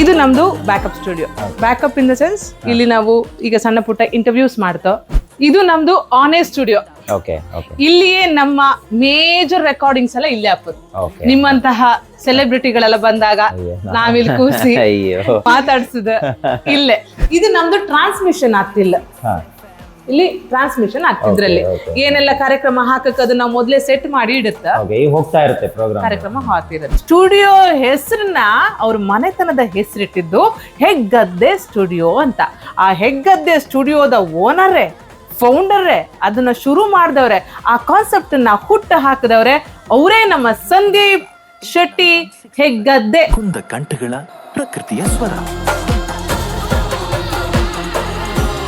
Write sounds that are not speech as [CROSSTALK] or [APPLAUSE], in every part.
ಇದು ನಮ್ದು backup studio backup in the sense ಇಲ್ಲಿ ನಾವು ಈಗ ಸಣ್ಣ ಪುಟ್ಟ ಇಂಟರ್ವ್ಯೂಸ್ ಮಾಡ್ತೋ. ಇದು ನಮ್ದು ಆನೇ ಸ್ಟುಡಿಯೋ ಇಲ್ಲಿಯೇ ನಮ್ಮ ಮೇಜರ್ ರೆಕಾರ್ಡಿಂಗ್ಸ್ ಎಲ್ಲ ಇಲ್ಲೇ ಹಾಕೋದು ನಿಮ್ಮಂತಹ ಸೆಲೆಬ್ರಿಟಿಗಳೆಲ್ಲ ಬಂದಾಗ. ನಾವಿಲ್ಲಿ ಕೂಸಿ [LAUGHS] ಮಾತಾಡ್ಸುದ ಇಲ್ಲೇ. ಇದು ನಮ್ದು ಟ್ರಾನ್ಸ್ಮಿಷನ್ ಆಗ್ತಿಲ್ಲ. ಇಲ್ಲಿ ಟ್ರಾನ್ಸ್ಮಿಷನ್ ಆಗ್ತಿದ್ರಲ್ಲಿ. ಏನೆಲ್ಲ ಕಾರ್ಯಕ್ರಮ ಹಾಕಕ್ ಅದನ್ನ ಮೊದಲೇ ಸೆಟ್ ಮಾಡಿ ಇಡುತ್ತ? ಓಕೆ ಹೋಗ್ತಾ ಇರುತ್ತೆ ಪ್ರೋಗ್ರಾಮ್ ಕಾರ್ಯಕ್ರಮ ಹಾಕಿರುತ್ತೆ ಸ್ಟುಡಿಯೋ ಹೆಸರನ್ನ ಅವ್ರ ಮನೆತನದ ಹೆಸರಿಟ್ಟಿದ್ದು ಹೆಗ್ಗದ್ದೆ ಸ್ಟುಡಿಯೋ ಅಂತ. ಆ ಹೆಗ್ಗದ್ದೆ ಸ್ಟುಡಿಯೋದ ಓನರೇ ಫೌಂಡರೇ ಅದನ್ನ ಶುರು ಮಾಡಿದವ್ರೆ ಆ ಕಾನ್ಸೆಪ್ಟ್ನ ಹುಟ್ಟು ಹಾಕಿದವ್ರೆ ಅವರೇ ನಮ್ಮ ಸಂದೀಪ್ ಶೆಟ್ಟಿ ಹೆಗ್ಗದ್ದೆ. ಕುಂದ ಕಂಠಗಳ ಪ್ರಕೃತಿಯ ಸ್ವರ.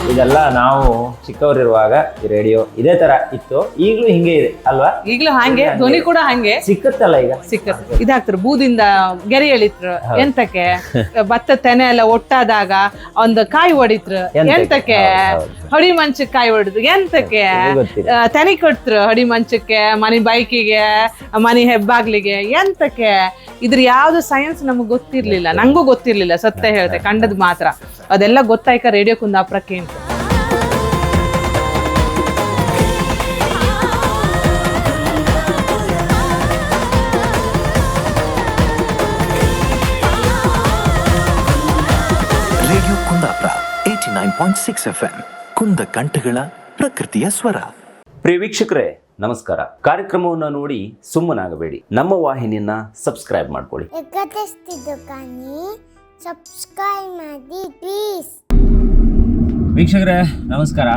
ಇದೆಲ್ಲ ನಾವು ಚಿಕ್ಕವರಿರುವಾಗ ಈ ರೇಡಿಯೋ ಇದೇ ತರ ಇತ್ತು. ಈಗಲೂ ಹಿಂಗೆ ಇದೆ ಅಲ್ವಾ? ಈಗಲೂ ಹಂಗೆ ಧ್ವನಿ ಕೂಡ ಹಂಗೆ. ಸಿಕ್ಕತ್ತಲ್ಲ ಈಗ? ಸಿಕ್ಕತ್ ಇದಾಗ್ತಾರೆ ಬೂದಿಂದ ಗೆರೆ ಎಳಿತ್ರು ಎಂತಕ್ಕೆ? [LAUGHS] ಭತ್ತ ತೆನೆ ಎಲ್ಲ ಒಟ್ಟಾದಾಗ ಒಂದು ಕಾಯಿ ಹೊಡಿತ್ರು ಎಂತಕ್ಕೆ? ಹೊಡಿ ಮಂಚಕ್ಕೆ ಕಾಯಿ ಹೊಡಿದ್ರು ಎಂತಕ್ಕೆ? ಇದು ಗೊತ್ತಿಲ್ಲ. ಆ, ತೆನೆ ಕೊಡ್ತ್ರು ಹೊಡಿ ಮಂಚಕ್ಕೆ ಮನೆ ಬೈಕಿಗೆ ಮನೆ ಹೆಬ್ಬಾಗ್ಲಿಗೆ ಎಂತಕ್ಕೆ? ಇದ್ರ ಯಾವ್ದು ಸೈನ್ಸ್ ನಮಗ್ ಗೊತ್ತಿರ್ಲಿಲ್ಲ ನಂಗೂ ಗೊತ್ತಿರ್ಲಿಲ್ಲ ಸತ್ಯ ಹೇಳ್ತೆ ಕಂಡದ್ ಮಾತ್ರ. ಅದೆಲ್ಲ ಗೊತ್ತಾಯ್ಕ radio ಕುಂದಾಪುರಕ್ಕೆ Kundapura eighty nine point six F M ಕುಂದ ಕಂಠಗಳ ಪ್ರಕೃತಿಯ ಸ್ವರ. ಪ್ರಿಯ ವೀಕ್ಷಕರೇ ನಮಸ್ಕಾರ. ಕಾರ್ಯಕ್ರಮವನ್ನು ನೋಡಿ ಸುಮ್ಮನಾಗಬೇಡಿ. ನಮ್ಮ ವಾಹಿನಿಯನ್ನ ಸಬ್ಸ್ಕ್ರೈಬ್ ಮಾಡ್ಕೊಳ್ಳಿ. ಸಬ್ಸ್ಕ್ರೈಬ್ ಮಾಡಿ ಪ್ಲೀಸ್ ವೀಕ್ಷಕರೇ ನಮಸ್ಕಾರ.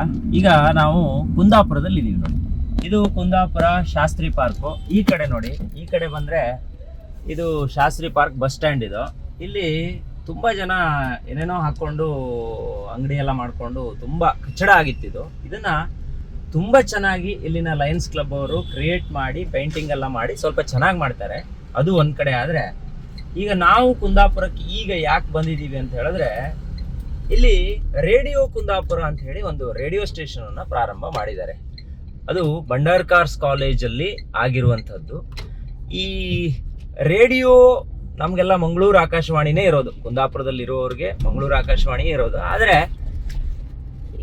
ಈಗ ನಾವು ಕುಂದಾಪುರದಲ್ಲಿ ಇದೀವಿ ನೋಡಿ. ಇದು ಕುಂದಾಪುರ ಶಾಸ್ತ್ರಿ ಪಾರ್ಕು. ಈ ಕಡೆ ನೋಡಿ ಈ ಕಡೆ ಬಂದ್ರೆ ಇದು ಶಾಸ್ತ್ರಿ ಪಾರ್ಕ್ ಬಸ್ ಸ್ಟ್ಯಾಂಡ್ ಇದು. ಇಲ್ಲಿ ತುಂಬಾ ಜನ ಏನೇನೋ ಹಾಕೊಂಡು ಅಂಗಡಿ ಎಲ್ಲ ಮಾಡ್ಕೊಂಡು ತುಂಬಾ ಕಚ್ಚಡ ಆಗಿತ್ತಿದು ಇದನ್ನ ತುಂಬ ಚೆನ್ನಾಗಿ ಇಲ್ಲಿನ ಲಯನ್ಸ್ ಕ್ಲಬ್ ಅವರು ಕ್ರಿಯೇಟ್ ಮಾಡಿ ಪೇಂಟಿಂಗ್ ಎಲ್ಲ ಮಾಡಿ ಸ್ವಲ್ಪ ಚೆನ್ನಾಗಿ ಮಾಡ್ತಾರೆ. ಅದು ಒಂದು ಕಡೆ ಆದ್ರೆ ಈಗ ನಾವು ಕುಂದಾಪುರಕ್ಕೆ ಈಗ ಯಾಕೆ ಬಂದಿದ್ದೀವಿ ಅಂತ ಹೇಳಿದ್ರೆ ಇಲ್ಲಿ ರೇಡಿಯೋ ಕುಂದಾಪುರ ಅಂತ ಹೇಳಿ ಒಂದು ರೇಡಿಯೋ ಸ್ಟೇಷನ್ ಅನ್ನ ಪ್ರಾರಂಭ ಮಾಡಿದ್ದಾರೆ. ಅದು ಭಂಡಾರ್ಕಾರ್ಸ್ ಕಾಲೇಜಲ್ಲಿ ಆಗಿರುವಂಥದ್ದು. ಈ ರೇಡಿಯೋ ನಮಗೆಲ್ಲ ಮಂಗಳೂರು ಆಕಾಶವಾಣಿನೇ ಇರೋದು. ಕುಂದಾಪುರದಲ್ಲಿ ಇರೋರಿಗೆ ಮಂಗಳೂರು ಆಕಾಶವಾಣಿ ಇರೋದು. ಆದರೆ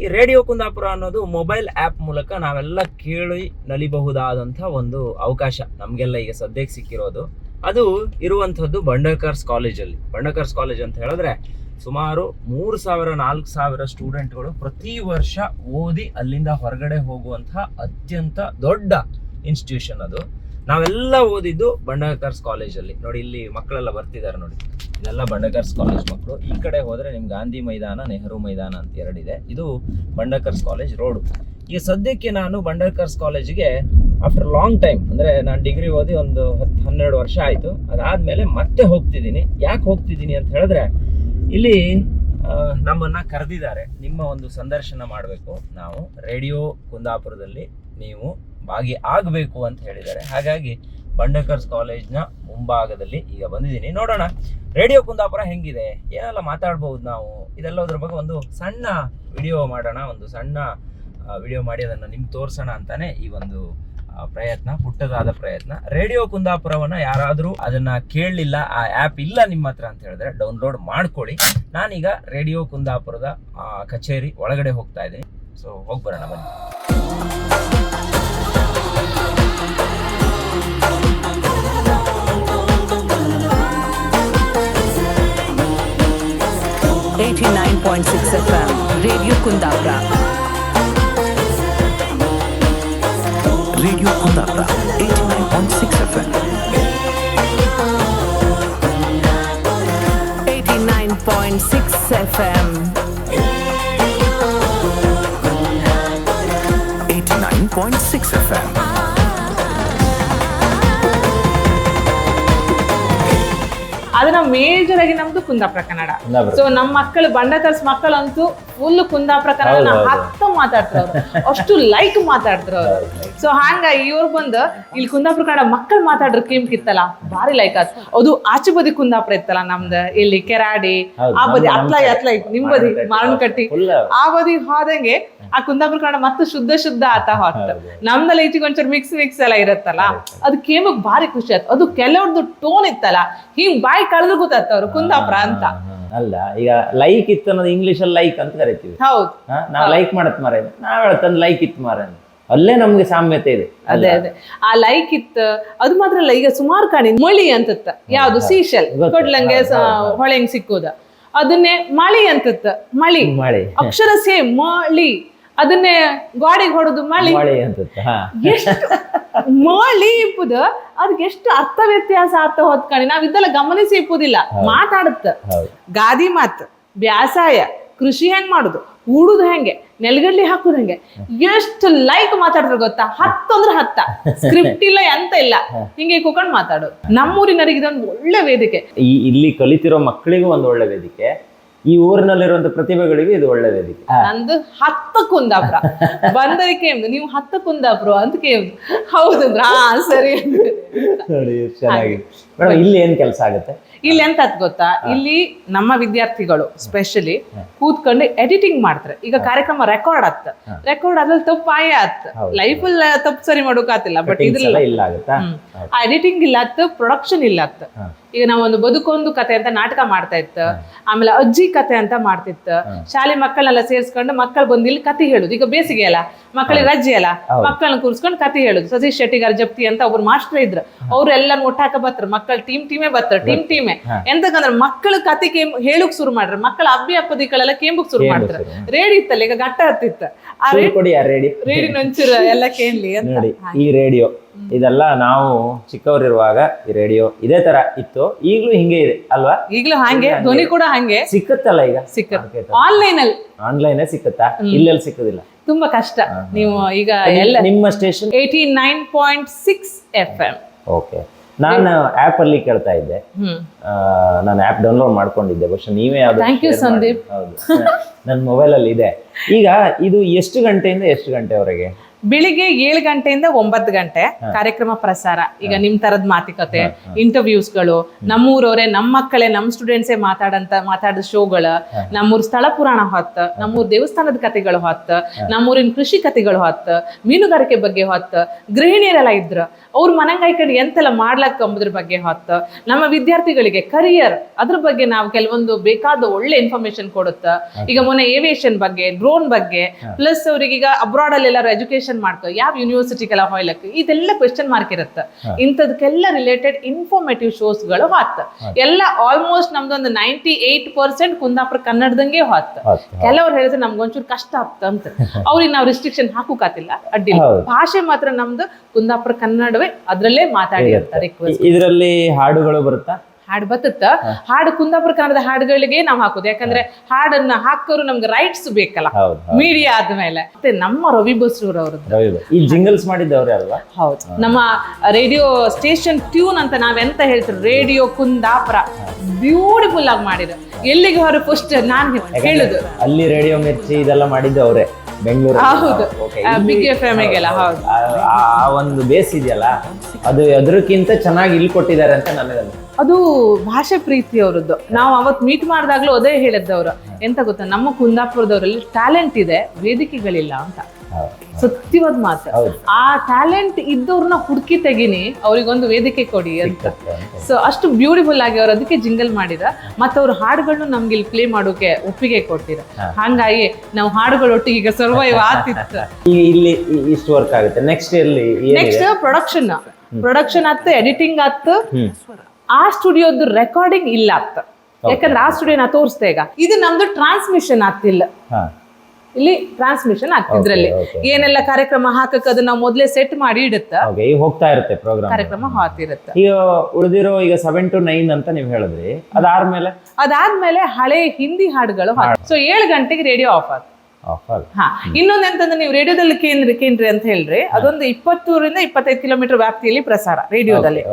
ಈ ರೇಡಿಯೋ ಕುಂದಾಪುರ ಅನ್ನೋದು ಮೊಬೈಲ್ ಆ್ಯಪ್ ಮೂಲಕ ನಾವೆಲ್ಲ ಕೇಳಿ ನಲಿಬಹುದಾದಂಥ ಒಂದು ಅವಕಾಶ ನಮಗೆಲ್ಲ ಈಗ ಸದ್ಯಕ್ಕೆ ಸಿಕ್ಕಿರೋದು. ಅದು ಇರುವಂಥದ್ದು ಬಂಡರ್ಕರ್ಸ್ ಕಾಲೇಜಲ್ಲಿ. ಬಂಡರ್ಕರ್ಸ್ ಕಾಲೇಜ್ ಅಂತ ಹೇಳಿದ್ರೆ ಸುಮಾರು ಮೂರು ಸಾವಿರ, ನಾಲ್ಕು ಸಾವಿರ ಸ್ಟೂಡೆಂಟ್ಗಳು ಪ್ರತಿ ವರ್ಷ ಓದಿ ಅಲ್ಲಿಂದ ಹೊರಗಡೆ ಹೋಗುವಂತಹ ಅತ್ಯಂತ ದೊಡ್ಡ ಇನ್ಸ್ಟಿಟ್ಯೂಷನ್ ಅದು. ನಾವೆಲ್ಲ ಓದಿದ್ದು ಬಂಡಕರ್ಸ್ ಕಾಲೇಜಲ್ಲಿ. ನೋಡಿ ಇಲ್ಲಿ ಮಕ್ಕಳೆಲ್ಲ ಬರ್ತಿದ್ದಾರೆ ನೋಡಿ. ಇದೆಲ್ಲ ಬಂಡಕರ್ಸ್ ಕಾಲೇಜ್ ಮಕ್ಕಳು. ಈ ಕಡೆ ಹೋದರೆ ನಿಮ್ಗೆ ಗಾಂಧಿ ಮೈದಾನ, ನೆಹರು ಮೈದಾನ ಅಂತ ಎರಡಿದೆ. ಇದು ಬಂಡಕರ್ಸ್ ಕಾಲೇಜ್ ರೋಡು. ಈಗ ಸದ್ಯಕ್ಕೆ ನಾನು ಬಂಡಕರ್ಸ್ ಕಾಲೇಜಿಗೆ ಆಫ್ಟರ್ ಲಾಂಗ್ ಟೈಮ್ ಅಂದ್ರೆ ನಾನು ಡಿಗ್ರಿ ಓದಿ ಒಂದು ಹತ್ತು ಹನ್ನೆರಡು ವರ್ಷ ಆಯಿತು. ಅದಾದ್ಮೇಲೆ ಮತ್ತೆ ಹೋಗ್ತಿದ್ದೀನಿ. ಯಾಕೆ ಹೋಗ್ತಿದ್ದೀನಿ ಅಂತ ಹೇಳಿದ್ರೆ, ಇಲ್ಲಿ ನಮ್ಮನ್ನು ನಮ್ಮನ್ನ ಕರೆದಿದ್ದಾರೆ. ನಿಮ್ಮ ಒಂದು ಸಂದರ್ಶನ ಮಾಡಬೇಕು ನಾವು. ರೇಡಿಯೋ ಕುಂದಾಪುರದಲ್ಲಿ ನೀವು ಭಾಗಿ ಆಗಬೇಕು ಅಂತ ಹೇಳಿದ್ದಾರೆ. ಹಾಗಾಗಿ ಬಂಡಕರ್ಸ್ ಕಾಲೇಜ್ನ ಮುಂಭಾಗದಲ್ಲಿ ಈಗ ಬಂದಿದ್ದೀನಿ. ನೋಡೋಣ. ರೇಡಿಯೋ ಕುಂದಾಪುರ ಹೆಂಗಿದೆ? ಏನೆಲ್ಲ ಮಾತಾಡ್ಬೋದು ನಾವು? ಇದೆಲ್ಲದ್ರ ಬಗ್ಗೆ ಒಂದು ಸಣ್ಣ ವಿಡಿಯೋ ಮಾಡೋಣ. ಒಂದು ಸಣ್ಣ ವಿಡಿಯೋ ಮಾಡಿ ಅದನ್ನು ನಿಮ್ಗೆ ತೋರಿಸೋಣ ಅಂತಾನೆ ಈ ಒಂದು ಪ್ರಯತ್ನ, ಪುಟ್ಟದಾದ ಪ್ರಯತ್ನ. ರೇಡಿಯೋ ಕುಂದಾಪುರವನ್ನ ಯಾರಾದರೂ ಅದನ್ನ ಕೇಳಲಿಲ್ಲ, ಆ ಆ್ಯಪ್ ಇಲ್ಲ ನಿಮ್ಮ ಹತ್ರ ಅಂತ ಹೇಳಿದ್ರೆ ಡೌನ್ಲೋಡ್ ಮಾಡ್ಕೊಳ್ಳಿ. ನಾನೀಗ ರೇಡಿಯೋ ಕುಂದಾಪುರದ ಕಚೇರಿ ಒಳಗಡೆ ಹೋಗ್ತಾ ಇದ್ದೀನಿ. ಸೊ ಹೋಗಿ ಬರೋಣ, ಬನ್ನಿ. 89.6 FM, Radio Kundapra. Radio Kundapra, 89.6 FM. 89.6 FM. 89.6 FM. ಅದನ್ನ ಮೇಜರ್ ಆಗಿ ನಮ್ದು ಕುಂದಾಪುರ ಕನ್ನಡ. ಸೊ ನಮ್ಮ ಮಕ್ಕಳು ಬಂಡಕರ್ಸ್ ಮಕ್ಕಳಂತೂ ಫುಲ್ ಕುಂದಾಪುರ ಕನ್ನಡ ಹತ್ತು ಮಾತಾಡ್ತಾರ ಅಷ್ಟು ಲೈಕ್ ಮಾತಾಡ್ತಾರ ಅವರು. ಸೊ ಹಂಗ ಇವ್ರು ಬಂದು ಇಲ್ಲಿ ಕುಂದಾಪುರ ಕನ್ನಡ ಮಕ್ಕಳು ಮಾತಾಡ್ರ ಕಿತ್ತಲ್ಲ ಭಾರಿ ಲೈಕ್ ಆತ್. ಅದು ಆಚೆ ಬದಿ ಕುಂದಾಪುರ ಇತ್ತಲ್ಲ ನಮ್ದು ಇಲ್ಲಿ ಕೆರಾಡಿ ಆ ಬದಿ ಅತ್ಲ ಅತ್ಲ ನಿಮ್ ಬದಿ Full. ಆ ಬದಿ ಹೋದಂಗೆ ಆ ಕುಂದಾಪುರ ಕನ್ನಡ ಮತ್ತೆ ಶುದ್ಧ ಶುದ್ಧ ಆತ ಹೊತ್ತ. ನಮ್ದಲ್ಲಿ ಈಚೆಗೆ ಒಂಚೂರು ಮಿಕ್ಸ್ ಮಿಕ್ಸ್ ಎಲ್ಲ ಇರತ್ತಲ್ಲ? ಅದು ಕೇಮಕ್ ಭಾರಿ ಖುಷಿ ಆಯ್ತು. ಅದು ಕೆಲವ್ರದ್ದು ಟೋನ್ ಇತ್ತಲ್ಲ ಹಿಂಗ್ ಬಾಯಿ ಕಳೆದು ಗೊತ್ತಾಗ್ತ ಅವ್ರು ಕುಂದಾಪುರ ಅಂತ. ಅಲ್ಲ ಈಗ ಲೈಕ್ ಇತ್ತು ಅನ್ನೋದು ಇಂಗ್ಲಿಷ್ ಅಲ್ಲಿ ಲೈಕ್ ಅಂತ ಕರಿತೀವಿ. ಹೌದು. ನಾವು ಲೈಕ್ ಮಾಡತ್ ಮಾರೆ ನಾವ್ ಹೇಳ್ತಂದ್ ಲೈಕ್ ಇತ್ತು ಮಾರ ಅಲ್ಲೇ ನಮ್ಗೆ ಸಾಮ್ಯತೆ ಇದೆ. ಅದೇ ಅದೇ. ಆ ಲೈಕ್ ಇತ್ತು ಅದು ಮಾತ್ರ ಅಲ್ಲ ಈಗ ಸುಮಾರು ಕಾಣಿ ಮಳಿ ಅಂತತ್ತ. ಯಾವ್ದು ಸೀಶಲ್. ಕೊಡ್ಲಂಗೆ. ಹೊಳೆಂಗ್ ಸಿಕ್ಕುದ. ಅದನ್ನೇ ಮಳಿ ಅಂತತ್ತ ಮಳಿ. ಮಳಿ. ಅಕ್ಷರ ಸೇಮ್ ಮಳಿ. ಅದನ್ನೇ ಗೋಡೆಗೆ ಹೊಡೆದು ಮಳಿ. ಮಳೆ ಅಂತ ಹಾ. ಎಷ್ಟು ಮಳಿ ಇಪ್ಪುದ ಅದಕ್ಕೆ ಎಷ್ಟು ಅರ್ಥ ವ್ಯತ್ಯಾಸ ಆತ ಹೊತ್ಕೊಂಡು ನಾವ್ ಇದೆಲ್ಲ ಗಮನಿಸಿ ಇಪ್ಪುದಿಲ್ಲ ಮಾತಾಡುತ್ತ. ಗಾದಿ ಮಾತು ಬ್ಯಾಸಾಯ ಕೃಷಿ ಹೆಂಗ್ ಮಾಡುದು? ಹೂಡುದು ಹೆಂಗೆ? ನೆಲಗಡ್ಲಿ ಹಾಕುದು ಹೆಂಗೆ? ಎಷ್ಟು ಲೈಕ್ ಮಾತಾಡಿದ್ರು ಗೊತ್ತಾ? ಹತ್ತು ಅಂದ್ರೆ ಹತ್ತ. ಸ್ಕ್ರಿಪ್ಟ್ ಇಲ್ಲ ಎಂತ ಇಲ್ಲ. ಹಿಂಗೆ ಕೂತ್ಕೊಂಡು ಮಾತಾಡು. ನಮ್ಮೂರಿನರಿಗೆ ಇದೊಂದು ಒಳ್ಳೆ ವೇದಿಕೆ. ಈ ಇಲ್ಲಿ ಕಲಿತಿರೋ ಮಕ್ಕಳಿಗೂ ಒಂದು ಒಳ್ಳೆ ವೇದಿಕೆ. ಈ ಊರಿನಲ್ಲಿರುವಂತ ಪ್ರತಿಭೆಗಳಿಗೆ ಇದು ಒಳ್ಳೆ ವೇದಿಕೆ ನಂದು ಹತ್ತು ಕುಂದಾಪುರ. ಬಂದರೆ ಕೇಮ್ದು ನೀವು ಹತ್ತು ಕುಂದಾಪುರ ಅಂತ ಕೇಮ್ದು ಹೌದು ಹಾ ಸರಿ. ನೋಡಿ ಚೆನ್ನಾಗಿದೆ. ಮೇಡಮ್ ಇಲ್ಲಿ ಏನ್ ಕೆಲಸ ಆಗುತ್ತೆ? ಇಲ್ಲಿ ಎಂತ ಗೊತ್ತಾ? ಇಲ್ಲಿ ನಮ್ಮ ವಿದ್ಯಾರ್ಥಿಗಳು ಸ್ಪೆಷಲಿ ಕೂತ್ಕೊಂಡು ಎಡಿಟಿಂಗ್ ಮಾಡ್ತಾರೆ. ಈಗ ಕಾರ್ಯಕ್ರಮ ರೆಕಾರ್ಡ್ ಆತ. ರೆಕಾರ್ಡ್ ಅದ್ರಲ್ಲಿ ತಪ್ಪು ಆಯ ಆತ್. ಲೈಫ್ ತಪ್ಪು ಸರಿ ಮಾಡೋಕಾತಿಲ್ಲ ಬಟ್ ಇದ್ರಲ್ಲ ಇಲ್ಲ ಆ ಎಡಿಟಿಂಗ್ ಇಲ್ಲ ಆತ ಪ್ರೊಡಕ್ಷನ್ ಇಲ್ಲ ಆತ. ಈಗ ನಾವೊಂದು ಬದುಕೊಂದು ಕತೆ ಅಂತ ನಾಟಕ ಮಾಡ್ತಾ ಇತ್ತು. ಆಮೇಲೆ ಅಜ್ಜಿ ಕತೆ ಅಂತ ಮಾಡ್ತಿತ್ತು. ಶಾಲೆ ಮಕ್ಕಳನ್ನೆಲ್ಲ ಸೇರಿಸ್ಕೊಂಡು ಮಕ್ಕಳು ಬಂದು ಇಲ್ಲಿ ಕತೆ ಹೇಳುದು. ಈಗ ಬೇಸಿಗೆ ಅಲ್ಲ ಮಕ್ಕಳಿಗೆ ರಜೆ ಅಲ್ಲ ಮಕ್ಕಳನ್ನ ಕೂರಿಸ್ಕೊಂಡು ಕತೆ ಹೇಳುದು. ಸತೀಶ್ ಶೆಟ್ಟಿಗಾರ್ ಜಪ್ತಿ ಅಂತ ಒಬ್ರು ಮಾಸ್ಟರ್ ಇದ್ರು. ಅವ್ರು ಎಲ್ಲಾರು ಒಟ್ಟಾಕ ಬರ್ತಾರೆ. ಮಕ್ಕಳ ಟೀಮ್ ಟೀಮೇ ಬರ್ತಾರೆ ಟೀಮ್ ಟೀಮೇ ಎಂತಕಂದ್ರೆ ಮಕ್ಕಳು ಕತೆ ಕೇಮ್ ಹೇಳುಕ್ ಶುರು ಮಾಡ್ರಿ. ಮಕ್ಕಳ ಅಬ್ಬಿ ಅಪ್ಪದಿಗಳೆಲ್ಲ ಕೇಂಬಕ್ ಶುರು ಮಾಡ್ತಾರೆ. ರೇಡಿ ಇತ್ತಲ್ಲ ಈಗ ಗಟ್ಟ ಹತ್ತಿತ್ತ. ಆ ರೇಡಿ ರೇಡಿ. ನೊಂಚೂರು ಎಲ್ಲ ಕೇಳಿ ಅಂತ. ಈ ರೇಡಿಯೋ ಇದೆಲ್ಲ ನಾವು ಚಿಕ್ಕವರಿರುವಾಗ ಈ ರೇಡಿಯೋ ಇದೇ ತರ ಇತ್ತು. ಈಗಲೂ ಹಿಂಗೆ ಇದೆ ಅಲ್ವಾ? ಈಗಲೂ ಹಂಗೆ ಧ್ವನಿ ಕೂಡ ಹಂಗೆ. ಸಿಕ್ಕತ್ತಲ್ಲ ಈಗ? ಸಿಕ್ಕ ಆನ್ಲೈನ್ ಅಲ್ಲಿ ಆನ್ಲೈನ್ ಸಿಕ್ಕತ್ತಾ? ಇಲ್ಲೆಲ್ಲಿ ಸಿಕ್ಕುದಿಲ್ಲ? ತುಂಬಾ ಕಷ್ಟ. ನೀವು ಈಗ ಎಲ್ಲ ನಿಮ್ಮ station eighty nine point six F M okay ನಾನು ಆಪ್ ಅಲ್ಲಿ ಕೇಳ್ತಾ ಇದ್ದೆ. ನಾನು ಆಪ್ ಡೌನ್ಲೋಡ್ ಮಾಡ್ಕೊಂಡಿದ್ದೆ. ಬಹುಶಃ ನೀವೇ ಯಾವ್ದು ಸಂದೀಪ್. [LAUGHS] ನನ್ನ ಮೊಬೈಲ್ ಅಲ್ಲಿ ಇದೆ. ಈಗ ಇದು ಎಷ್ಟು ಗಂಟೆಯಿಂದ ಎಷ್ಟು ಗಂಟೆವರೆಗೆ? ಬೆಳಿಗ್ಗೆ ಏಳು ಗಂಟೆಯಿಂದ ಒಂಬತ್ತು ಗಂಟೆ ಕಾರ್ಯಕ್ರಮ ಪ್ರಸಾರ. ಈಗ ನಿಮ್ ತರದ್ ಮಾತುಕತೆ ಇಂಟರ್ವ್ಯೂಸ್ಗಳು ನಮ್ಮೂರವರೇ ನಮ್ಮ ಮಕ್ಕಳೇ ನಮ್ಮ ಸ್ಟೂಡೆಂಟ್ಸೇ ಮಾತಾಡಂತ ಮಾತಾಡಿದ ಶೋಗಳ ನಮ್ಮೂರ್ ಸ್ಥಳ ಪುರಾಣ ಹೊತ್ತ ನಮ್ಮೂರ್ ದೇವಸ್ಥಾನದ ಕಥೆಗಳು ಹೊತ್ತ ನಮ್ಮೂರಿನ ಕೃಷಿ ಕಥೆಗಳು ಹೊತ್ತ ಮೀನುಗಾರಿಕೆ ಬಗ್ಗೆ ಹೊತ್ತ ಗೃಹಿಣಿಯರೆಲ್ಲ ಇದ್ರ. ಅವ್ರ ಮನಂಗಾಯ್ಕೊಂಡು ಎಂತೆಲ್ಲ ಮಾಡ್ಲಕ್ಕ ಅಂಬುದ್ರ ಬಗ್ಗೆ ಹೊತ್ತ. ನಮ್ಮ ವಿದ್ಯಾರ್ಥಿಗಳಿಗೆ ಕರಿಯರ್ ಅದ್ರ ಬಗ್ಗೆ ನಾವು ಕೆಲವೊಂದು ಬೇಕಾದ ಒಳ್ಳೆ ಇನ್ಫಾರ್ಮೇಶನ್ ಕೊಡುತ್ತ. ಈಗ ಮೊನ್ನೆ ಏವಿಯೇಷನ್ ಬಗ್ಗೆ ಡ್ರೋನ್ ಬಗ್ಗೆ ಪ್ಲಸ್ ಅವ್ರಿಗೆ ಈಗ ಅಬ್ರಾಡ್ ಅಲ್ಲಿ ಎಲ್ಲಾರು ಎಜುಕೇಶನ್ ಯೂನಿವರ್ಸಿಟಿ ಯಾವ ಯೂನಿವರ್ಸಿಟಿಗೆಲ್ಲ ಹೋಯ್ಲಕ್ ಇದೆಲ್ಲ ಕ್ವೆಶನ್ ಮಾರ್ಕ್ ಇರುತ್ತೆ. ಇಂಥದಕ್ಕೆಲ್ಲ ರಿಲೇಟೆಡ್ ಇನ್ಫಾರ್ಮೇಟಿವ್ ಶೋಸ್ಗಳು ಹಾತ್ ಎಲ್ಲ ಆಲ್ಮೋಸ್ಟ್ ನಮ್ದೊಂದು ನೈಂಟಿ ಏಟ್ ಪರ್ಸೆಂಟ್ ಕುಂದಾಪುರ ಕನ್ನಡದಂಗೆ ಹಾತ್ ಕೆಲವ್ರು ಹೇಳಿದ್ರೆ ನಮ್ಗೆ ಒಂಚೂರು ಕಷ್ಟ ಆಗ್ತ ಅಂತ. ಅವ್ರಿಗೆ ನಾವು ರಿಸ್ಟ್ರಿಕ್ಷನ್ ಹಾಕುಕಾತಿಲ್ಲ ಅಡ್ಡಿಲ್ಲ. ಭಾಷೆ ಮಾತ್ರ ನಮ್ದು ಕುಂದಾಪುರ ಕನ್ನಡವೇ ಅದ್ರಲ್ಲೇ ಮಾತಾಡಿರ್ತಾರೆ ಇದರಲ್ಲಿ ಹಾಡುಗಳು ಬರುತ್ತಾ? ಹಾಡು ಬತ್ತತ್ತ ಹಾಡು ಕುಂದಾಪುರ ಕನ್ನಡದ ಹಾಡುಗಳಿಗೆ ನಾವು ಹಾಕೋದು. ಯಾಕಂದ್ರೆ ಹಾಡನ್ನ ಹಾಕೋರು ನಮ್ಗೆ ರೈಟ್ಸ್ ಬೇಕಲ್ಲ ಮೀಡಿಯಾ ಆದ್ಮೇಲೆ. ಮತ್ತೆ ನಮ್ಮ ರವಿ ಬಸ್ರೂರ್ ಅವ್ರದ್ದು. ಈ ಜಿಂಗಲ್ಸ್ ಮಾಡಿದ್ದವ್ರೆ ಅಲ್ವಾ? ಹೌದು. ನಮ್ಮ ರೇಡಿಯೋ ಸ್ಟೇಷನ್ ಟ್ಯೂನ್ ಅಂತ ನಾವೆಂತ ಹೇಳ್ತೀವಿ ರೇಡಿಯೋ ಕುಂದಾಪುರ. ಬ್ಯೂಟಿಫುಲ್ ಆಗಿ ಮಾಡಿದ್ರು ಎಲ್ಲಿಗೆ ಹೊರ ಫಸ್ಟ್ ನಾನು ಹೇಳುದು ಅಲ್ಲಿ ರೇಡಿಯೋ ಮಿರ್ಚಿ ಇದೆಲ್ಲ ಮಾಡಿದ್ದು ಅವರೇ ಬೆಂಗಳೂರು ಹೌದು ಬಿಗ್ ಎಫ್ ಎಂ ಗೆಲ್ಲ ಹೌದು ಆ ಒಂದು ಬೇಸ್ ಇದೆಯಲ್ಲ ಅದು ಅದಕ್ಕಿಂತ ಚೆನ್ನಾಗಿ ಇಲ್ಲಿ ಕೊಟ್ಟಿದ್ದಾರೆ ಅಂತ ನನಗನ್ಸುತ್ತೆ ಅದು ಭಾಷೆ ಪ್ರೀತಿ ಅವರದ್ದು. ನಾವು ಅವತ್ತು ಮೀಟ್ ಮಾಡಿದಾಗ್ಲೂ ಅದೇ ಹೇಳಿದ್ದವ್ರು. ಎಂತ ಗೊತ್ತಾ? ನಮ್ಮ ಕುಂದಾಪುರದವರಲ್ಲಿ ಟ್ಯಾಲೆಂಟ್ ಇದೆ ವೇದಿಕೆಗಳಿಲ್ಲ ಅಂತ. ಸತ್ಯವಾದ ಮಾತು. ಆ ಟ್ಯಾಲೆಂಟ್ ಇದ್ದವ್ರನ್ನ ಹುಡುಕಿ ತೆಗಿನಿ ಅವ್ರಿಗೊಂದು ವೇದಿಕೆ ಕೊಡಿ ಅಂತ. ಸೊ ಅಷ್ಟು ಬ್ಯೂಟಿಫುಲ್ ಆಗಿ ಅವ್ರು ಅದಕ್ಕೆ ಜಿಂಗಲ್ ಮಾಡಿದ. ಮತ್ತೆ ಅವ್ರ ಹಾಡುಗಳನ್ನ ನಮ್ಗೆ ಇಲ್ಲಿ ಪ್ಲೇ ಮಾಡೋಕೆ ಒಪ್ಪಿಗೆ ಕೊಟ್ಟಿರ ಹಂಗಾಗಿ ನಾವು ಹಾಡುಗಳ ಒಟ್ಟಿಗೆ ಈಗ ಸರ್ವೈವ್ ಆತಿತ್ತು ಈ ಇಲ್ಲಿ ಇಷ್ಟು ವರ್ಕ್ ಆಗುತ್ತೆ. ನೆಕ್ಸ್ಟ್ ನೆಕ್ಸ್ಟ್ ಪ್ರೊಡಕ್ಷನ್ ಪ್ರೊಡಕ್ಷನ್ ಆಯ್ತು ಎಡಿಟಿಂಗ್ ಹ್ಮ್. ಆ ಸ್ಟುಡಿಯೋದು ರೆಕಾರ್ಡಿಂಗ್ ಇಲ್ಲ ಅತ್ತ ಯಾಕಂದ್ರೆ ಆ ಸ್ಟುಡಿಯೋ ನಾ ತೋರಿಸ್ದೆ ಈಗ. ಇದು ನಮ್ದು ಟ್ರಾನ್ಸ್ಮಿಷನ್ ಆಗ್ತಿಲ್ಲ. ಇಲ್ಲಿ ಟ್ರಾನ್ಸ್ಮಿಷನ್ ಆಗ್ತಿದ್ರಲ್ಲಿ ಏನೆಲ್ಲ ಕಾರ್ಯಕ್ರಮ ಹಾಕಕ್ ಅದು ನಾವು ಮೊದ್ಲೇ ಸೆಟ್ ಮಾಡಿ ಇಡುತ್ತ? ಹೋಗ್ತಾ ಇರುತ್ತೆ ಪ್ರೋಗ್ರಾಮ್ ಕಾರ್ಯಕ್ರಮ ಹಾತಿರುತ್ತೆ. ಈಗ ಉಳಿದಿರೋ ಈಗ ಸೆವೆನ್ ಟು ನೈನ್ ಅಂತ ನೀವು ಹೇಳಿದ್ರಿ. ಅದಾದ್ಮೇಲೆ? ಅದಾದ್ಮೇಲೆ ಹಳೆ ಹಿಂದಿ ಹಾಡುಗಳು ಸೊ ಏಳು ಗಂಟೆಗೆ ರೇಡಿಯೋ ಆಫ್ ಆಗುತ್ತೆ. ಹಾ. ಇನ್ನೊಂದ್ ಎಂತಂದ್ರೆ ನೀವು ರೇಡಿಯೋದಲ್ಲಿ ಕೇಂದ್ರ ಕೇಂದ್ರ ಅಂತ ಹೇಳ್ರಿ. ಅದೊಂದು ಇಪ್ಪತ್ತೂರಿಂದ ಇಪ್ಪತ್ತೈದು ಕಿಲೋಮೀಟರ್ ವ್ಯಾಪ್ತಿಯಲ್ಲಿ ಪ್ರಸಾರ ರೇಡಿಯೋದಲ್ಲಿ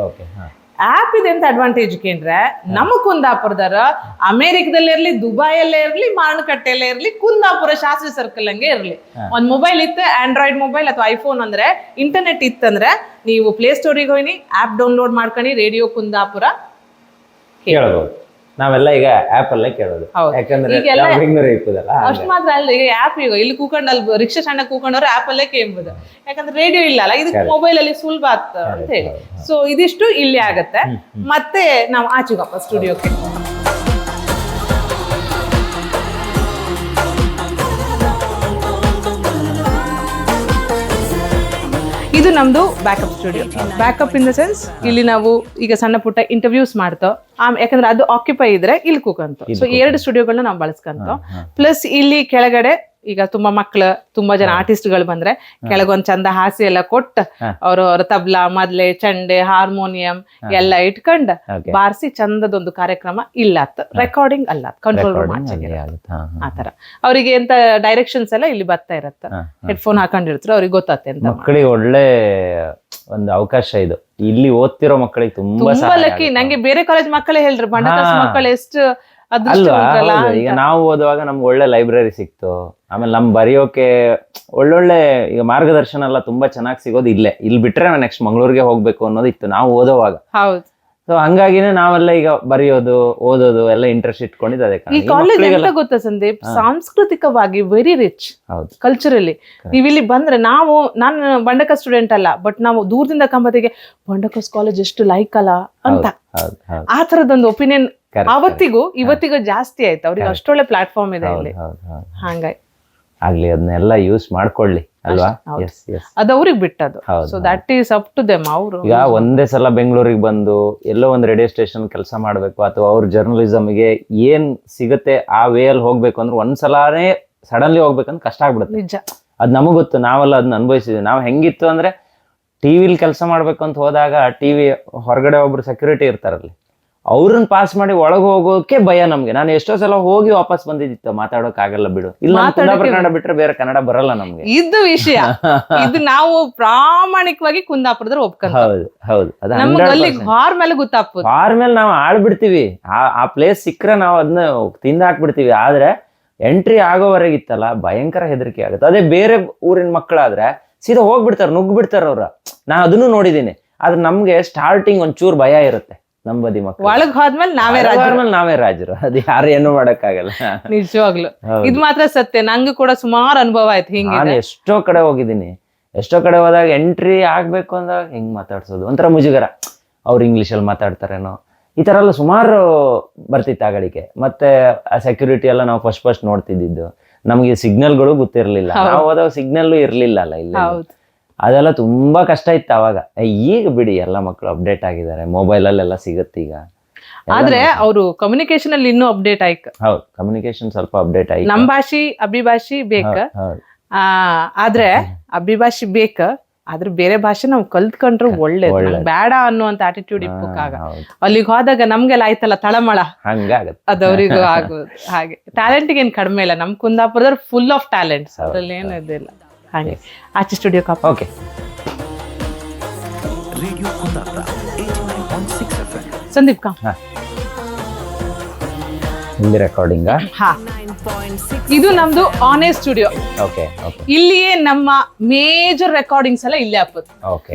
ಆಪ್ ಇದೆ ಅಂತ ಅಡ್ವಾಂಟೇಜ್ ಕೇಂದ್ರೆ ನಮ್ಮ ಕುಂದಾಪುರದರ ಅಮೆರಿಕದಲ್ಲೇ ಇರ್ಲಿ ದುಬೈಯಲ್ಲೇ ಇರ್ಲಿ ಮಾರುಕಟ್ಟೆಯಲ್ಲೇ ಇರ್ಲಿ ಕುಂದಾಪುರ ಶಾಸ್ತ್ರಿ ಸರ್ಕಲ್ ಹಂಗೆ ಇರ್ಲಿ. ಒಂದ್ ಮೊಬೈಲ್ ಇತ್ತು ಆಂಡ್ರಾಯ್ಡ್ ಮೊಬೈಲ್ ಅಥವಾ ಐಫೋನ್ ಅಂದ್ರೆ ಇಂಟರ್ನೆಟ್ ಇತ್ತಂದ್ರೆ ನೀವು ಪ್ಲೇ ಸ್ಟೋರಿಗೆ ಹೋಗಿ ಆಪ್ ಡೌನ್ಲೋಡ್ ಮಾಡ್ಕೊಂಡು ರೇಡಿಯೋ ಕುಂದಾಪುರ. ಕೇಳಬಹುದು ನಾವೆಲ್ಲ ಈಗ ಆಪ್ ಅಲ್ಲೇ ಕೇಳೋದು. ಯಾಕಂದ್ರೆ ಇಪ್ಪದಲ್ಲ ಅಷ್ಟು ಮಾತ್ರ ಅಲ್ಲ ಈಗ ಆಪ್ ಈಗ ಇಲ್ಲಿ ಕೂಕೊಂಡು ಅಲ್ಲಿ ರಿಕ್ಷಾ ಸಣ್ಣ ಕೂಕೊಂಡವ್ರು ಆಪ್ ಅಲ್ಲೇ ಕೇಳ್ಬೋದು. ಯಾಕಂದ್ರೆ ರೇಡಿಯೋ ಇಲ್ಲ ಅಲ್ಲ ಇದು ಮೊಬೈಲ್ ಅಲ್ಲಿ ಸುಲಭ ಆಗ್ತ ಅಂತ ಹೇಳಿ. ಸೊ ಇದಿಷ್ಟು ಇಲ್ಲಿ ಆಗತ್ತೆ. ಮತ್ತೆ ನಾವು ಆಚೆಗಪ್ಪ ಸ್ಟುಡಿಯೋಕ್ಕೆ ಇದು ನಮ್ದು backup studio backup in the sense ಇಲ್ಲಿ ನಾವು ಈಗ ಸಣ್ಣ ಪುಟ್ಟ ಇಂಟರ್ವ್ಯೂಸ್ ಮಾಡ್ತೋ ಆಮ್ ಯಾಕಂದ್ರೆ ಅದು ಆಕ್ಯುಪೈ ಇದ್ರೆ ಇಲ್ಲಿ ಕೂಕಂತ. ಸೊ ಎರಡು ಸ್ಟುಡಿಯೋಗಳನ್ನ ನಾವು ಬಳಸ್ಕಂತ. ಪ್ಲಸ್ ಇಲ್ಲಿ ಕೆಳಗಡೆ ಈಗ ತುಂಬಾ ಮಕ್ಳು ತುಂಬಾ ಜನ ಆರ್ಟಿಸ್ಟ್ಗಳು ಬಂದ್ರೆ ಕೆಳಗೊಂದ್ ಚಂದ ಹಾಸಿ ಎಲ್ಲ ಕೊಟ್ಟು ಅವರು ಅವ್ರ ತಬ್ಲಾ ಮದ್ಲೆ ಚಂಡೆ ಹಾರ್ಮೋನಿಯಂ ಎಲ್ಲ ಇಟ್ಕೊಂಡ್. ಬಾರಿಸಿ ಚಂದದೊಂದು ಕಾರ್ಯಕ್ರಮ ಇಲ್ಲ ರೆಕಾರ್ಡಿಂಗ್ ಅಲ್ಲ ಕಂಟ್ರೋಲ್ ರೂಮ್ ಆತರ. ಅವರಿಗೆ ಎಂತ ಡೈರೆಕ್ಷನ್ಸ್ ಎಲ್ಲ ಇಲ್ಲಿ ಬರ್ತಾ ಇರತ್ತ. ಹೆಡ್ಫೋನ್ ಹಾಕೊಂಡಿರ್ತಾರೆ ಅವ್ರಿಗೆ ಗೊತ್ತಾಗ್ತದೆ ಅಂತ ಮಕ್ಕಳಿಗೆ ಒಳ್ಳೆ ಒಂದು ಅವಕಾಶ ಇದು. ಇಲ್ಲಿ ಓದ್ತಿರೋ ಮಕ್ಕಳಿಗೆ ತುಂಬಾ ಲಕ್ಕಿ. ನಂಗೆ ಬೇರೆ ಕಾಲೇಜ್ ಮಕ್ಕಳೇ ಹೇಳ್ರಿ ಹಾ. ಮಕ್ಕಳು ಎಷ್ಟು ಅಲ್ವಾ. ಈಗ. ನಾವು ಓದುವಾಗ ನಮ್ಗೆ ಒಳ್ಳೆ ಲೈಬ್ರರಿ ಸಿಕ್ತು. ಆಮೇಲೆ ನಮ್ ಬರೆಯೋಕೆ ಒಳ್ಳೊಳ್ಳೆ ಈಗ ಮಾರ್ಗದರ್ಶನ ಎಲ್ಲ ತುಂಬಾ ಚೆನ್ನಾಗಿ ಸಿಗೋದು ಇಲ್ಲೇ ಇಲ್ಲಿ ಬಿಟ್ರೆ ನೆಕ್ಸ್ಟ್ ಮಂಗಳೂರಿಗೆ ಹೋಗ್ಬೇಕು ಅನ್ನೋದು ಇತ್ತು ನಾವು ಓದೋವಾಗ ಹೌದು. ಸೊ ಹಂಗಾಗಿನೇ ನಾವೆಲ್ಲ ಈಗ ಬರೆಯೋದು ಓದೋದು ಎಲ್ಲ ಇಂಟ್ರೆಸ್ಟ್ ಇಟ್ಕೊಂಡಿದ್ದು ಅದೇ ಈ ಕಾಲೇಜ್ ಎಂತ ಗೊತ್ತಾ ಸಂದೀಪ್? ಸಾಂಸ್ಕೃತಿಕವಾಗಿ ವೆರಿ ರಿಚ್ ಕಲ್ಚರಲಿ ನೀವು ಇಲ್ಲಿ ಬಂದ್ರೆ ನಾವು ನಾನು ಬಂಡಕ ಸ್ಟೂಡೆಂಟ್ ಅಲ್ಲ ಬಟ್ ನಾವು ದೂರದಿಂದ ಕಂಬತಿಗೆ ಬಂಡಕಸ್ ಕಾಲೇಜ್ ಎಷ್ಟು ಲೈಕ್ ಅಲ್ಲ ಅಂತ. ಆ ತರದೊಂದು ಒಪಿನಿಯನ್ ಅವತ್ತಿಗೂ ಇವತ್ತಿಗೂ ಜಾಸ್ತಿ ಆಯ್ತು. ಅವ್ರಿಗೆ ಅಷ್ಟೊಳ್ಳೆ ಪ್ಲಾಟ್ಫಾರ್ಮ್ ಇದೆ ಇಲ್ಲಿ. ಹಂಗಾಗಿ ಆಗ್ಲಿ ಅದನ್ನೆಲ್ಲ ಯೂಸ್ ಮಾಡ್ಕೊಳ್ಳಿ ಅಲ್ವಾ. ಎಸ್ ಎಸ್ ಅದು ಅವ್ರಿಗೆ ಬಿಟ್ಟದು so that is up to them ಅವರು. ಈಗ ಒಂದೇ ಸಲ ಬೆಂಗಳೂರಿಗೆ ಬಂದು ಎಲ್ಲೋ ಒಂದು ರೇಡಿಯೋ ಸ್ಟೇಷನ್ ಕೆಲಸ ಮಾಡಬೇಕು ಅಥವಾ ಅವ್ರ ಜರ್ನಲಿಸಮ್ಗೆ ಏನ್ ಸಿಗುತ್ತೆ ಆ ವೇ ಅಲ್ಲಿ ಹೋಗ್ಬೇಕು ಅಂದ್ರೆ ಒಂದ್ಸಲಾನೇ ಸಡನ್ಲಿ ಹೋಗ್ಬೇಕಂದ್ರೆ ಕಷ್ಟ ಆಗ್ಬಿಡುತ್ತೆ. ನಿಜ. ಅದ್ ನಮಗ್ ಗೊತ್ತು ನಾವೆಲ್ಲ ಅದನ್ನ ಅನುಭವಿಸಿದ್ವಿ. ನಾವು ಹೆಂಗಿತ್ತು ಅಂದ್ರೆ ಟಿವಿಲಿ ಕೆಲಸ ಮಾಡ್ಬೇಕು ಅಂತ ಹೋದಾಗ ಟಿವಿ ಹೊರಗಡೆ ಒಬ್ರು ಸೆಕ್ಯೂರಿಟಿ ಇರ್ತಾರಲ್ಲಿ. ಅವ್ರನ್ನ ಪಾಸ್ ಮಾಡಿ ಒಳಗೆ ಹೋಗೋಕೆ ಭಯ ನಮ್ಗೆ. ನಾನು ಎಷ್ಟೋ ಸಲ ಹೋಗಿ ವಾಪಸ್ ಬಂದಿದ್ದಿತ್ತು ಮಾತಾಡೋಕ್ ಆಗಲ್ಲ ಬಿಡು. ಇಲ್ಲ ಕುಂದಾಪುರ ಕನ್ನಡ ಬಿಟ್ರೆ ಬೇರೆ ಕನ್ನಡ ಬರಲ್ಲ ನಮ್ಗೆ. ಇದು ವಿಷಯ. [LAUGHS] ಇದು ನಾವು ಪ್ರಾಮಾಣಿಕವಾಗಿ ಕುಂದಾಪುರದ್ರ ಒಪ್ಕೊಂಡು ಹೌದು ಹೌದು. ಅದು ನಮ್ಗೆ ಅಲ್ಲಿ 100%. ಹಾರ್ ಮೇಲೆ ಮೇಲೆ ನಾವು ಆಳ್ಬಿಡ್ತೀವಿ. ಆ ಆ ಪ್ಲೇಸ್ ಸಿಕ್ಕರೆ ನಾವು ಅದನ್ನ ತಿಂದ ಹಾಕ್ಬಿಡ್ತೀವಿ ಆದ್ರೆ ಎಂಟ್ರಿ ಆಗೋವರೆಗಿತ್ತಲ್ಲ ಭಯಂಕರ ಹೆದರಿಕೆ ಆಗುತ್ತೆ. ಅದೇ ಬೇರೆ ಊರಿನ ಮಕ್ಕಳಾದ್ರೆ ಸೀದಾ ಹೋಗ್ಬಿಡ್ತಾರೆ ನುಗ್ಬಿಡ್ತಾರ ಬಿಡ್ತಾರೆ ಅವ್ರ. ನಾ ಅದನ್ನು ನೋಡಿದೀನಿ ಆದ್ರೆ ನಮ್ಗೆ ಸ್ಟಾರ್ಟಿಂಗ್ ಒಂಚೂರು ಭಯ ಇರುತ್ತೆ. ನಮ್ ಬದಿ ಮಕ್ಕಳು. ಒಳಗ್ ಹೋದ್ಮೇಲೆ ನಾವೇ ರಾಜರು. ಆದ್ಮೇಲೆ ನಾವೇ ರಾಜರು. ಅದು ಯಾರು ಏನು ಮಾಡಕ್ಕಾಗಲ್ಲ. ನಿಜವಾಗ್ಲು. ಇದು ಇದ್ ಮಾತ್ರ ಸತ್ಯ. ನಂಗೂ ಕೂಡ ಸುಮಾರು ಅನುಭವ ಆಯ್ತು ಹಿಂಗೆ ನಾನು ಎಷ್ಟೋ ಕಡೆ ಹೋಗಿದ್ದೀನಿ. ಎಷ್ಟೋ ಕಡೆ ಹೋದಾಗ ಎಂಟ್ರಿ ಆಗ್ಬೇಕು ಅಂದಾಗ ಹೆಂಗ್ ಮಾತಾಡ್ಸೋದು? ಒಂಥರ ಮುಜುಗರ. ಅವ್ರು ಇಂಗ್ಲಿಷಲ್ಲಿ ಮಾತಾಡ್ತಾರೇನೋ. ಈ ತರ ಎಲ್ಲ ಸುಮಾರು ಬರ್ತಿತ್ತು ಆಗಳಿಗೆ ಮತ್ತೆ ಆ ಸೆಕ್ಯೂರಿಟಿ ಎಲ್ಲ ನಾವು ಫಸ್ಟ್ ಫಸ್ಟ್ ನೋಡ್ತಿದ್ದಿದ್ದು. ನಮಗೆ ಸಿಗ್ನಲ್ಗಳು ಗೊತ್ತಿರ್ಲಿಲ್ಲ. ನಾವು ಹೋದಾಗ ಸಿಗ್ನಲ್ ಇರ್ಲಿಲ್ಲ ಅಲ್ಲ ಇಲ್ಲಿ ಹೌದು. ಅದೆಲ್ಲ ತುಂಬಾ ಕಷ್ಟ ಇತ್ತು ಅವಾಗ. ಈಗ ಬಿಡಿ ಎಲ್ಲ ಮಕ್ಕಳು ಅಪ್ಡೇಟ್ ಆಗಿದ್ದಾರೆ. ಮೊಬೈಲ್ ಅಲ್ಲೆಲ್ಲ ಸಿಗುತ್ತೆ ಈಗ. ಆದ್ರೆ. ಅವರು ಕಮ್ಯುನಿಕೇಶನ್ ಅಲ್ಲಿ ಇನ್ನೂ ಅಪ್ಡೇಟ್ ಆಯ್ತು ಹೌದು ಕಮ್ಯುನಿಕೇಶನ್ ಸ್ವಲ್ಪ ಅಪ್ಡೇಟ್ ಆಯ್ತು ನಮ್ಮ ಭಾಷೆ ಅಭಿಭಾಷಿ ಬೇಕ. ಆದ್ರೆ ಅಭಿಭಾಷಿ ಬೇಕ ಆದ್ರೆ ಬೇರೆ ಭಾಷೆ ನಾವು ಕಲ್ತ್ಕೊಂಡ್ರೆ ಒಳ್ಳೇದು. ಬೇಡ ಅನ್ನುವಂತ ಆಟಿಟ್ಯೂಡ್ ಇಪ್ಪಕ್ಕಾಗ. ಅಲ್ಲಿಗೆ ಹೋದಾಗ ನಮ್ಗೆಲ್ಲ ಆಯ್ತಲ್ಲ ತಳಮಳ? ಅದವರಿಗೂ ಆಗೋದು ಹಾಗೆ. ಟ್ಯಾಲೆಂಟ್ ಏನ್ ಕಡಿಮೆ ಇಲ್ಲ. ನಮ್ ಕುಂದಾಪುರದವ್ರು ಫುಲ್ ಆಫ್ ಟ್ಯಾಲೆಂಟ್ಸ್ ಅದ್ರಲ್ಲಿ ಏನು ಇದಿಲ್ಲ. ಹಾಗೆ ಆಚೆ studio ಕಾಪ okay radio Kundapura eighty nine point six F M Sandeep ಕಾ ಇಲ್ಲಿ ರೆಕಾರ್ಡಿಂಗ್ ಹಾ ಇದು ನಮ್ದು ಆನೆ ಸ್ಟುಡಿಯೋ. ಓಕೆ ಓಕೆ ಇಲ್ಲಿಯೇ ನಮ್ಮ ಮೇಜರ್ ರೆಕಾರ್ಡಿಂಗ್ಸ್ ಎಲ್ಲ ಇಲ್ಲೇ ಹಾಕೋದು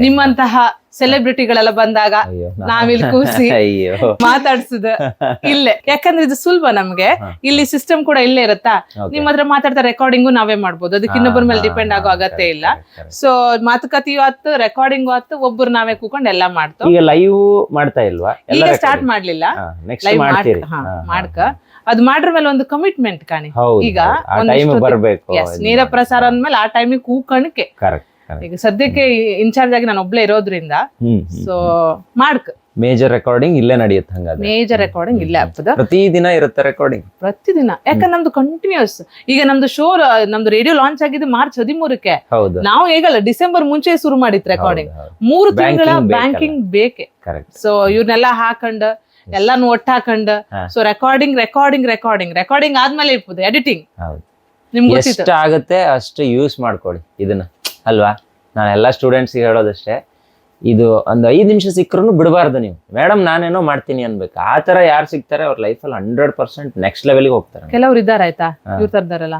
ನಿಮ್ಮಂತಹ ಸೆಲೆಬ್ರಿಟಿಗಳೆಲ್ಲ ಬಂದಾಗ ನಾವಿಲ್ಲಿ ಕೂಸಿ [LAUGHS] ಮಾತಾಡ್ಸುದ. [LAUGHS] ಇಲ್ಲೇ. ಯಾಕಂದ್ರೆ ಇದು ಸುಲಭ ನಮ್ಗೆ. ಇಲ್ಲಿ ಸಿಸ್ಟಮ್ ಕೂಡ ಇಲ್ಲೇ ಇರುತ್ತಾ? ನಿಮ್ಮತ್ರ ನಿಮ್ಮ ಹತ್ರ ಮಾತಾಡ್ತಾ ರೆಕಾರ್ಡಿಂಗು ನಾವೇ ಮಾಡ್ಬೋದು. ಅದಕ್ಕೆ ಇನ್ನೊಬ್ಬರ ಮೇಲೆ ಡಿಪೆಂಡ್ ಆಗೋ ಅಗತ್ಯ ಇಲ್ಲ. ಸೊ ಮಾತುಕತೆಯು ಆತು ರೆಕಾರ್ಡಿಂಗ್ ಆತು ಒಬ್ಬರು ನಾವೇ ಕೂಕೊಂಡು ಎಲ್ಲ ಮಾಡ್ತೀವಿ. ಈಗ ಲೈವ್ ಮಾಡ್ತಾ ಇಲ್ವಾ? ಈಗ ಸ್ಟಾರ್ಟ್ ಮಾಡ್ಲಿಲ್ಲ. ಲೈವ್ ಮಾಡ್ಕ. ಅದು ಮಾಡ್ರ ಮೇಲೆ ಒಂದು ಕಮಿಟ್ಮೆಂಟ್ ಕಾಣಿ. ಹೌದು ಈಗ ಆ ಒಂದಿಷ್ಟು ಟೈಮ್ ಹೊತ್ತು- ಬರ್ಬೇಕು. Yes, ನೇರ ಪ್ರಸಾರ ಅಂದ್ಮೇಲೆ ಆ ಟೈಮಿಗೆ ಕೂಕಣಕ್ಕೆ ಕರೆಕ್ಟ್ ಈಗ ಸದ್ಯಕ್ಕೆ ಇನ್ಚಾರ್ಜ್ ಆಗಿ ನಾನು ಒಬ್ಳೆ ಇರೋದ್ರಿಂದ ಹ್ಮ್ ಸೊ ಮಾಡ್ಕ. ಮೇಜರ್ ರೆಕಾರ್ಡಿಂಗ್ ಇಲ್ಲೇ ನಡೆಯುತ್ತೆ ಹಂಗಾದ್ರೆ. ಮೇಜರ್ ರೆಕಾರ್ಡಿಂಗ್ ಇಲ್ಲೇ ಆಗ್ತದ. ಪ್ರತಿ ದಿನ ಇರುತ್ತೆ ರೆಕಾರ್ಡಿಂಗ್ ಪ್ರತಿದಿನ. ಯಾಕಂದ್ರೆ ನಮ್ದು ಕಂಟಿನ್ಯೂಸ್ ಈಗ ನಮ್ದು ಶೋ ನಮ್ದು ರೇಡಿಯೋ ಲಾಂಚ್ ಆಗಿದ್ದು ಮಾರ್ಚ್ ಹದಿಮೂರಕ್ಕೆ. ಹೌದು. ನಾವು ಹೇಗಲ್ಲ ಡಿಸೆಂಬರ್ ಮುಂಚೆ ಶುರು ಮಾಡಿತ್ತು ರೆಕಾರ್ಡಿಂಗ್ ಮೂರು ತಿಂಗಳ Banking ಬೇಕಲ್ಲ. ಬ್ಯಾಂಕಿಂಗ್ ಬೇಕೆ. ಕರೆಕ್ಟ್ ಸೊ ಇವ್ರನ್ನೆಲ್ಲ ಹಾಕೊಂಡ್ ಎಲ್ಲಾನು ಒಟ್ಟ ಹಾಕೊಂಡ್ so recording recording recording recording ಆದ್ಮೇಲೆ ಇರ್ಬೋದು ಎಡಿಟಿಂಗ್ ಹೌದು. ನಿಮ್ಗೆ ಎಷ್ಟು ಆಗುತ್ತೆ ಅಷ್ಟು ಯೂಸ್ ಮಾಡ್ಕೊಳ್ಳಿ ಇದನ್ನ ಅಲ್ವಾ? ನಾನು ಎಲ್ಲ ಸ್ಟೂಡೆಂಟ್ಸ್ ಹೇಳೋದಷ್ಟೇ. ಇದು ಒಂದು ಐದು ನಿಮಿಷ ಸಿಕ್ಕರೂ ಬಿಡಬಾರ್ದು ನೀವು. ಮೇಡಮ್ ನಾನೇನೋ ಮಾಡ್ತೀನಿ ಅನ್ಬೇಕು. ಆ ತರ ಯಾರು ಸಿಗ್ತಾರೆ ಅವ್ರ ಅಲ್ಲಿ ಹಂಡ್ರೆಡ್ ಪರ್ಸೆಂಟ್ ನೆಕ್ಸ್ಟ್ ಲೆವೆಲ್ಗೆ ಹೋಗ್ತಾರೆ. ಕೆಲವ್ರು ಇದ್ದಾರ ಆಯ್ತಾ? ಹಾ. ಎಂತ ತರದಾರಲ್ಲ.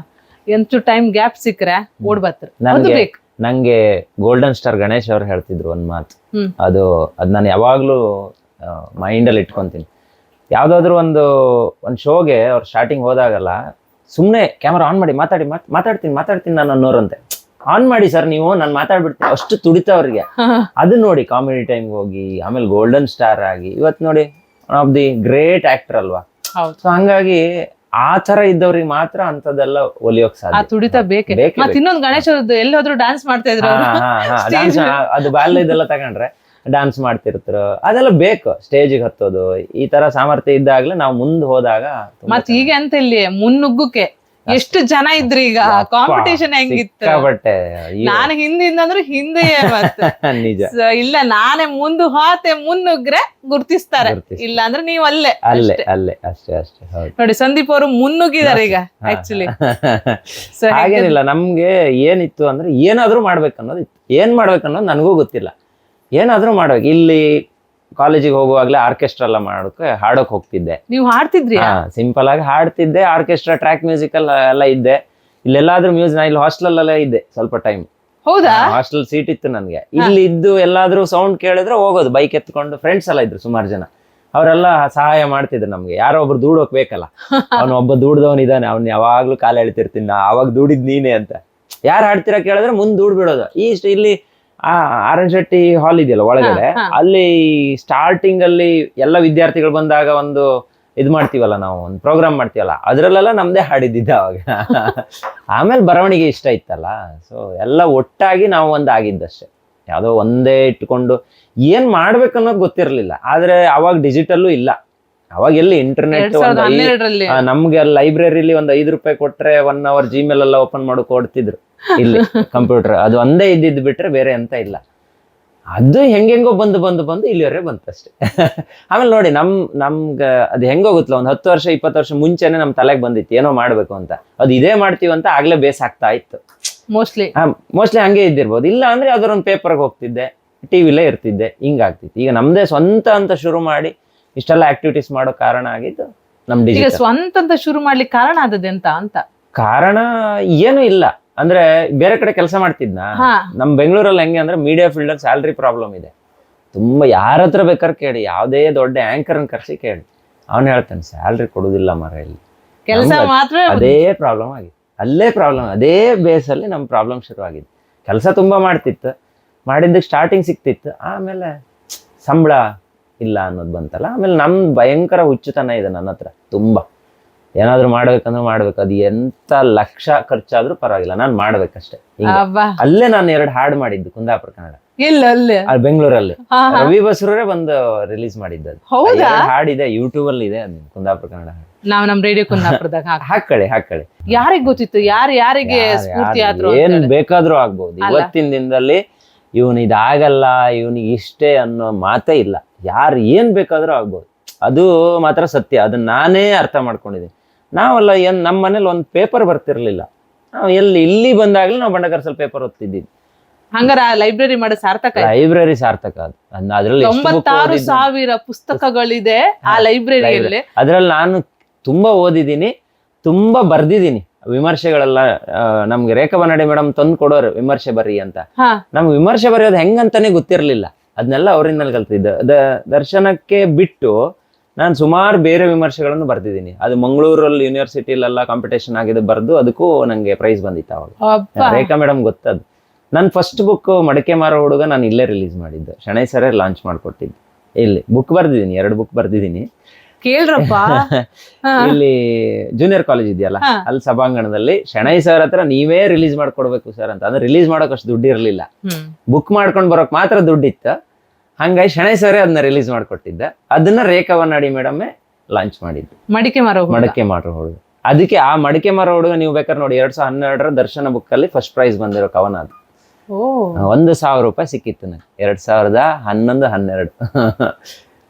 ಎಂಟು ಟೈಮ್ ಗ್ಯಾಪ್ ಸಿಕ್ಕರೆ ಬೇಕು. ನಂಗೆ ಗೋಲ್ಡನ್ ಸ್ಟಾರ್ ಗಣೇಶ್ ಅವ್ರು ಹೇಳ್ತಿದ್ರು ಒಂದ್ ಮಾತು. ಅದು ಅದ್ ನಾನು ಯಾವಾಗ್ಲೂ ಮೈಂಡಲ್ಲಿ ಇಟ್ಕೊತೀನಿ. ಯಾವುದಾದ್ರೂ ಒಂದು ಒಂದು ಶೋಗೆ ಅವ್ರು ಸ್ಟಾರ್ಟಿಂಗ್ ಹೋದಾಗಲ್ಲ ಸುಮ್ಮನೆ ಕ್ಯಾಮ್ರಾ ಆನ್ ಮಾಡಿ ಮಾತಾಡಿ ಮಾತ್- ಮಾತಾಡ್ತೀನಿ ಮಾತಾಡ್ತೀನಿ ನಾನು ಅನ್ನೋರಂತೆ. ಆನ್ ಮಾಡಿ ಸರ್ ನೀವು ನಾನು ಮಾತಾಡ್ಬಿಡ್ತೀನಿ. ಅಷ್ಟು ತುಡಿತ ಅವ್ರಿಗೆ. ಅದನ್ನ ನೋಡಿ ಕಾಮಿಡಿ ಟೈಮ್ ಹೋಗಿ ಆಮೇಲೆ ಗೋಲ್ಡನ್ ಸ್ಟಾರ್ ಆಗಿ ಇವತ್ತು ನೋಡಿ one of the great actor ಅಲ್ವಾ? ಸೊ ಹಂಗಾಗಿ ಆ ತರ ಇದ್ದವ್ರಿಗೆ ಮಾತ್ರ ಅಂತದೆಲ್ಲ ಒಲಿಯೋಕ್ ಸಾಧ್ಯ. ತುಡಿತ ಬೇಕೆ. ಮತ್ತೆ. ಇನ್ನೊಂದು ಗಣೇಶ ಎಲ್ಲಿ ಹೋದ್ರು ಡಾನ್ಸ್ ಮಾಡ್ತಾ ಇದ್ರು ಅದು ಬಾಲ್ಯದೆಲ್ಲ ತಗೊಂಡ್ರೆ. ಡಾನ್ಸ್ ಮಾಡ್ತಿರ್ತಾರ ಅದೆಲ್ಲ ಬೇಕು. ಸ್ಟೇಜಿಗೆ ಹತ್ತೋದು ಈ ತರ ಸಾಮರ್ಥ್ಯ ಇದ್ದಾಗ್ಲೇ ನಾವು ಮುಂದೆ ಹೋದಾಗ ಮತ್ ಈಗ ಅಂತ ಇಲ್ಲಿ ಮುನ್ನುಗ್ಗುಕ್ಕೆ ಎಷ್ಟು ಜನ ಇದ್ರಿ ಈಗ? ಕಾಂಪಿಟೇಷನ್ ಹೆಂಗಿತ್ತು? ಸಿಕ್ಕಾಪಟ್ಟೆ. ನಾನು ಹಿಂದಿಂದ ಅಂದ್ರೆ ಹಿಂದೆ [LAUGHS] ನಿಜ. ಇಲ್ಲ ನಾನೇ ಮುಂದೆ ಹೋತೆ ಮುನ್ನುಗ್ರೆ ಗುರ್ತಿಸ್ತಾರೆ. ಗುರ್ತಿಸ್ತಾರೆ. ಇಲ್ಲ ಅಂದ್ರೆ ನೀವು ಅಲ್ಲೇ ಅಲ್ಲೇ ಅಷ್ಟೇ. ಅಲ್ಲೇ ಅಷ್ಟೇ ಅಷ್ಟೇ ಹೌದು. ನೋಡಿ ಸಂದೀಪ್ ಅವರು ಮುನ್ನುಗ್ಗಿದ್ದಾರೆ ಈಗ ಆಕ್ಚುಲಿ [LAUGHS] ಸೊ ಹಾಗೇನಿಲ್ಲ ನಮ್ಗೆ ಏನಿತ್ತು ಅಂದ್ರೆ ಏನಾದ್ರೂ ಮಾಡ್ಬೇಕನ್ನೋದು ಏನ್ ಮಾಡ್ಬೇಕನ್ನೋದು ನನಗೂ ಗೊತ್ತಿಲ್ಲ. ಏನಾದ್ರೂ ಮಾಡೋಕೆ. ಇಲ್ಲಿ ಕಾಲೇಜಿಗೆ ಹೋಗುವಾಗಲೇ ಆರ್ಕೆಸ್ಟ್ರಾ ಎಲ್ಲ ಮಾಡೋಕೆ ಹಾಡೋಕೆ ಹೋಗ್ತಿದ್ದೆ. ನೀವು ಹಾಡ್ತಿದ್ರಿ? ಹಾ ಸಿಂಪಲ್ ಆಗಿ ಹಾಡ್ತಿದ್ದೆ. ಆರ್ಕೆಸ್ಟ್ರಾ ಟ್ರ್ಯಾಕ್ ಮ್ಯೂಸಿಕಲ್ ಎಲ್ಲ ಇದ್ದೆ. ಇಲ್ಲೆಲ್ಲಾದ್ರೂ ಮ್ಯೂಸಿಕ್ ನಾ ಇಲ್ಲಿ ಹಾಸ್ಟೆಲ್ ಅಲ್ಲೇ ಇದ್ದೆ ಸ್ವಲ್ಪ ಟೈಮ್ ಹೌದಾ? ಹಾಸ್ಟೆಲ್ ಸೀಟ್ ಇತ್ತು ನನಗೆ. ಇಲ್ಲಿ ಇದ್ದು ಎಲ್ಲಾದ್ರೂ ಸೌಂಡ್ ಕೇಳಿದ್ರೆ ಹೋಗೋದು. ಬೈಕ್ ಎತ್ಕೊಂಡು ಫ್ರೆಂಡ್ಸ್ ಎಲ್ಲ ಇದ್ರು ಸುಮಾರು ಜನ. ಅವರೆಲ್ಲ ಸಹಾಯ ಮಾಡ್ತಿದ್ರು ನಮ್ಗೆ. ಯಾರೋ ಒಬ್ರು ದೂಡೋಕ್ ಬೇಕಲ್ಲ. [LAUGHS] ಅವನು ಒಬ್ಬ ದೂಡ್ದವನ್ ಇದ್ದಾನೆ ಅವ್ನ್ ಯಾವಾಗ್ಲೂ ಕಾಲ ಎಳಿತಿರ್ತೀನಿ ನಾ ಅವಾಗ ದೂಡಿದ್ ನೀನೆ ಅಂತ. ಯಾರು ಹಾಡ್ತೀರಾ ಕೇಳಿದ್ರೆ ಮುಂದೆ ದೂಡ್ ಬಿಡೋದು ಈ ಇಲ್ಲಿ ಆ ಎನ್ ಶೆಟ್ಟಿ ಹಾಲ್ ಇದೆಯಲ್ಲ ಒಳಗಡೆ. ಅಲ್ಲಿ ಸ್ಟಾರ್ಟಿಂಗ್ ಅಲ್ಲಿ ಎಲ್ಲ ವಿದ್ಯಾರ್ಥಿಗಳು ಬಂದಾಗ ಒಂದು ಇದು ಮಾಡ್ತೀವಲ್ಲ ನಾವು ಒಂದು ಪ್ರೋಗ್ರಾಮ್ ಮಾಡ್ತೀವಲ್ಲ ಅದ್ರಲ್ಲೆಲ್ಲ ನಮ್ದೇ ಹಾಡಿದ್ದಿದ್ದ ಅವಾಗ. [LAUGHS] ಆಮೇಲೆ ಬರವಣಿಗೆ ಇಷ್ಟ ಇತ್ತಲ್ಲ ಸೊ ಎಲ್ಲ ಒಟ್ಟಾಗಿ ನಾವು ಒಂದು ಆಗಿದ್ದಷ್ಟೇ. ಯಾವುದೋ ಒಂದೇ ಇಟ್ಕೊಂಡು ಏನ್ ಮಾಡ್ಬೇಕು ಅನ್ನೋದು ಗೊತ್ತಿರಲಿಲ್ಲ ಆದ್ರೆ ಅವಾಗ ಡಿಜಿಟಲ್ ಇಲ್ಲ. ಅವಾಗ ಎಲ್ಲಿ ಇಂಟರ್ನೆಟ್ ನಮ್ಗೆ ಲೈಬ್ರರಿಲಿ ಒಂದು ಐದು ರೂಪಾಯಿ ಕೊಟ್ರೆ ಒನ್ ಅವರ್ ಜಿಮೇಲ್ ಎಲ್ಲ ಓಪನ್ ಮಾಡಿ ಕೊಡ್ತಿದ್ರು. ಇಲ್ಲಿ ಕಂಪ್ಯೂಟರ್. ಅದು ಒಂದೇ ಇದ್ದಿದ್ದು ಬಿಟ್ರೆ ಬೇರೆ ಎಂತ ಇಲ್ಲ. ಅದು ಹೆಂಗೆಂಗೋ ಬಂದು ಬಂದು ಬಂದು ಇಲ್ಲಿವರೆಗೆ ಬಂತಷ್ಟೇ. ಆಮೇಲೆ ನೋಡಿ ನಮ್ ನಮ್ಗೆ ಅದು ಹೆಂಗೋಗುತ್ತಲ್ಲ ಒಂದು ಹತ್ತು ವರ್ಷ ಇಪ್ಪತ್ತು ವರ್ಷ ಮುಂಚೆನೆ ನಮ್ ತಲೆಗೆ ಬಂದಿತ್ತು. ಏನೋ ಮಾಡ್ಬೇಕು ಅಂತ. ಅದು ಇದೇ ಮಾಡ್ತೀವಿ ಅಂತ ಆಗ್ಲೇ ಬೇಸ್ ಆಗ್ತಾ ಇತ್ತು ಮೋಸ್ಟ್ಲಿ ಮೋಸ್ಟ್ಲಿ ಹಂಗೆ ಇದ್ದಿರ್ಬೋದು. ಇಲ್ಲ ಅಂದ್ರೆ ಯಾವ್ದಾರೊಂದು ಪೇಪರ್ಗೆ ಹೋಗ್ತಿದ್ದೆ ಟಿವಿಲೇ ಇರ್ತಿದ್ದೆ ಹಿಂಗಾಗ್ತಿತ್ತು ಈಗ ನಮ್ದೇ ಸ್ವಂತ ಅಂತ ಶುರು ಮಾಡಿ ಇಷ್ಟೆಲ್ಲ ಆಕ್ಟಿವಿಟೀಸ್ ಮಾಡೋ ಕಾರಣ ಆಗಿದ್ದು ನಮ್ ಡಿಜಿಟಲ್ ಸ್ವಂತ ಅಂತ ಶುರು ಮಾಡ್ಲಿಕ್ಕೆ ಕಾರಣ ಆದದ್ದು ಎಂತ ಅಂತ? ಕಾರಣ ಏನು ಇಲ್ಲ. ಅಂದ್ರೆ ಬೇರೆ ಕಡೆ ಕೆಲಸ ಮಾಡ್ತಿದ್ನ ನಮ್ ಬೆಂಗಳೂರಲ್ಲಿ ಹೆಂಗೆ ಅಂದ್ರೆ ಮೀಡಿಯಾ ಫೀಲ್ಡ್ ಅಲ್ಲಿ ಸ್ಯಾಲ್ರಿ ಪ್ರಾಬ್ಲಮ್ ಇದೆ. ತುಂಬಾ ಯಾರ ಹತ್ರ ಬೇಕಾದ್ರೆ ಕೇಳಿ ಯಾವುದೇ ದೊಡ್ಡ ಆಂಕರ್ ಕರ್ಸಿ ಕೇಳಿ. ಅವನು ಹೇಳ್ತಾನೆ ಸ್ಯಾಲ್ರಿ ಕೊಡುದಿಲ್ಲ ಮರ ಇಲ್ಲಿ. ಕೆಲಸ ಮಾತ್ರ ಅದೇ ಪ್ರಾಬ್ಲಮ್ ಆಗಿದೆ. ಅಲ್ಲೇ ಪ್ರಾಬ್ಲಮ್ ಅದೇ ಬೇಸಲ್ಲಿ ನಮ್ಮ ಪ್ರಾಬ್ಲಮ್ ಶುರು ಆಗಿದೆ ಕೆಲಸ ತುಂಬಾ ಮಾಡ್ತಿತ್ತು ಮಾಡಿದ್ದಕ್ಕೆ ಸ್ಟಾರ್ಟಿಂಗ್ ಸಿಕ್ತಿತ್ತು ಆಮೇಲೆ ಸಂಬಳ ಇಲ್ಲ ಅನ್ನೋದು ಬಂತಲ್ಲ ಆಮೇಲೆ ನಮ್ ಭಯಂಕರ ಹುಚ್ಚುತನ ಇದೆ ನನ್ನ ಹತ್ರ ತುಂಬಾ. ಏನಾದ್ರು ಮಾಡ್ಬೇಕಂದ್ರೆ ಮಾಡ್ಬೇಕು. ಅದು ಎಂತ ಲಕ್ಷ ಖರ್ಚಾದ್ರೂ ಪರವಾಗಿಲ್ಲ. ನಾನು ಮಾಡ್ಬೇಕಷ್ಟೇ. ಹಿಂಗೆ. ಅಬ್ಬಾ. ಅಲ್ಲೇ ನಾನು ಎರಡು ಹಾಡು ಮಾಡಿದ್ದು ಕುಂದಾಪುರ ಕನ್ನಡ. ಇಲ್ಲ ಅಲ್ಲಿ. ಅಲ್ಲಿ ಬೆಂಗಳೂರಲ್ಲಿ. ಹಾ ಹಾ. ರವಿ ಬಸ್ರೂರೇ ಬಂದು ರಿಲೀಸ್ ಮಾಡಿದ್ದು ಅದು. ಆ ಹೌದಾ? ಎರಡ್ ಹಾಡಿದೆ ಯೂಟ್ಯೂಬ್ ಅಲ್ಲಿ ಇದೆ ಅದು ಕುಂದಾಪುರ ಕನ್ನಡ ಹಾಡು. ನಾವ್ ನಮ್ ರೇಡಿಯೋ ಕುಂದಾಪುರದಾಗ ಹಾಕ್ ಹಾಕೊಳ್ಳಿ ಹಾಕೊಳ್ಳಿ ಯಾರಿಗ್ ಗೊತ್ತಿತ್ತು? ಯಾರು ಯಾರಿಗೆ ಯಾರ್- ಸ್ಫೂರ್ತಿ ಯಾರ್ ಆದ್ರು ಏನ್ ಬೇಕಾದ್ರೂ ಆಗ್ಬಹುದು ಅಲ್ಲ. ಇವತ್ತಿನ ದಿನದಲ್ಲಿ ಇವನ್ ಇದಾಗಲ್ಲ ಇವನಿಗೆ ಇಷ್ಟೇ ಅನ್ನೋ ಮಾತೇ ಇಲ್ಲ. ಯಾರು ಏನ್ ಬೇಕಾದ್ರೂ ಆಗ್ಬಹುದು ಅದು ಮಾತ್ರ ಸತ್ಯ. ಅದನ್ನ ನಾನೇ ಅರ್ಥ ಮಾಡ್ಕೊಂಡಿದ್ದೀನಿ. ನಾವೆಲ್ಲ ಏನ್ ನಮ್ಮ ಮನೇಲಿ ಒಂದು ಪೇಪರ್ ಬರ್ತಿರ್ಲಿಲ್ಲ. ನಾವು ಎಲ್ಲಿ ಇಲ್ಲಿ ಬಂದಾಗಲೇ ನಾವು ಬಂಡಕರ್ಸಲ್ ಪೇಪರ್ ಓದ್ತಿದ್ದೀವಿ. ಹಂಗಾರ ಲೈಬ್ರರಿ ಮಾಡೋ ಸಾರ್ಥಕ. ಲೈಬ್ರರಿ ಸಾರ್ಥಕ ಅದು ಅದ್ರಲ್ಲಿ ತೊಂಬತ್ತಾರು ಸಾವಿರ ಪುಸ್ತಕಗಳಿದೆ ಆ ಲೈಬ್ರರಿಯಲ್ಲಿ ಅದ್ರಲ್ಲಿ ನಾನು ತುಂಬಾ ಓದಿದ್ದೀನಿ ತುಂಬಾ ಬರ್ದಿದ್ದೀನಿ ವಿಮರ್ಶೆಗಳೆಲ್ಲ ನಮ್ಗೆ ರೇಖಾ ಬನ್ನಡಿ ಮೇಡಮ್ ತಂದು ಕೊಡೋರು ವಿಮರ್ಶೆ ಬರ್ರಿ ಅಂತ. ನಮ್ಗೆ ವಿಮರ್ಶೆ ಬರೆಯೋದು ಹೆಂಗಂತಾನೆ ಗೊತ್ತಿರಲಿಲ್ಲ. ಅದನ್ನೆಲ್ಲ ಅವರಿಂದ ಕಲ್ತಿದ್ದ. ದರ್ಶನಕ್ಕೆ ಬಿಟ್ಟು ನಾನು ಸುಮಾರು ಬೇರೆ ವಿಮರ್ಶೆಗಳನ್ನು ಬರ್ದಿದ್ದೀನಿ. ಅದು ಮಂಗಳೂರಲ್ಲಿ ಯೂನಿವರ್ಸಿಟಿಲೆಲ್ಲ ಕಾಂಪಿಟೇಷನ್ ಆಗಿದೆ ಬರೆದು ಅದಕ್ಕೂ ನನಗೆ ಪ್ರೈಸ್ ಬಂದಿತ್ತು ಅವಾಗ. ರೇಖಾ ಮೇಡಮ್ ಗೊತ್ತದು. ನನ್ನ ಫಸ್ಟ್ ಬುಕ್ ಮಡಕೆ ಮಾರೋ ಹುಡುಗ ನಾನು ಇಲ್ಲೇ ರಿಲೀಸ್ ಮಾಡಿದ್ದು. ಶಣೈ ಸರೇ ಲಾಂಚ್ ಮಾಡಿಕೊಟ್ಟಿದ್ದು. ಇಲ್ಲಿ ಬುಕ್ ಬರ್ದಿದ್ದೀನಿ ಎರಡು ಬುಕ್ ಬರ್ದಿದ್ದೀನಿ. ಕೇಳ್ರಪ್ಪ. [LAUGHS] ಇಲ್ಲಿ ಜೂನಿಯರ್ ಕಾಲೇಜ್ ಇದೆಯಲ್ಲ ಅಲ್ಲಿ ಸಭಾಂಗಣದಲ್ಲಿ ಶಣೈ ಸರ್ ಹತ್ರ ನೀವೇ ರಿಲೀಸ್ ಮಾಡ್ಕೊಡ್ಬೇಕು ಸರ್ ಅಂತ. ಅಂದ್ರೆ ರಿಲೀಸ್ ಮಾಡೋಕೆ ಅಷ್ಟು ದುಡ್ಡು ಇರಲಿಲ್ಲ. ಬುಕ್ ಮಾಡ್ಕೊಂಡು ಬರೋಕ್ ಮಾತ್ರ ದುಡ್ಡಿತ್ತು. ಹಂಗಾಗಿ ಶಣೈ ಸರ್ ಅದನ್ನ ರಿಲೀಸ್ ಮಾಡ್ಕೊಟ್ಟಿದ್ದೆ. ಅದನ್ನ ರೇಖಾ ಮೇಡಮ್ ಲಾಂಚ್ ಮಾಡಿದ್ದು. ಮಡಿಕೆ ಮರ ಮಡಿಕೆ ಮಾರೋ ಹುಡುಗ. ಅದಕ್ಕೆ ಆ ಮಡಿಕೆ ಮಾರೋ ಹುಡುಗ ನೀವು ಬೇಕಾದ್ರೆ ನೋಡಿ ಎರಡ್ ಸಾವಿರ ಹನ್ನೆರಡರ ದರ್ಶನ ಬುಕ್ ಅಲ್ಲಿ ಫಸ್ಟ್ ಪ್ರೈಸ್ ಬಂದಿರೋ ಕವನ ಅದು. ಓ. ಒಂದು ಸಾವಿರ ರೂಪಾಯಿ ಸಿಕ್ಕಿತ್ತು ನನಗೆ ಎರಡ್ ಸಾವಿರದ ಹನ್ನೊಂದು ಹನ್ನೆರಡು.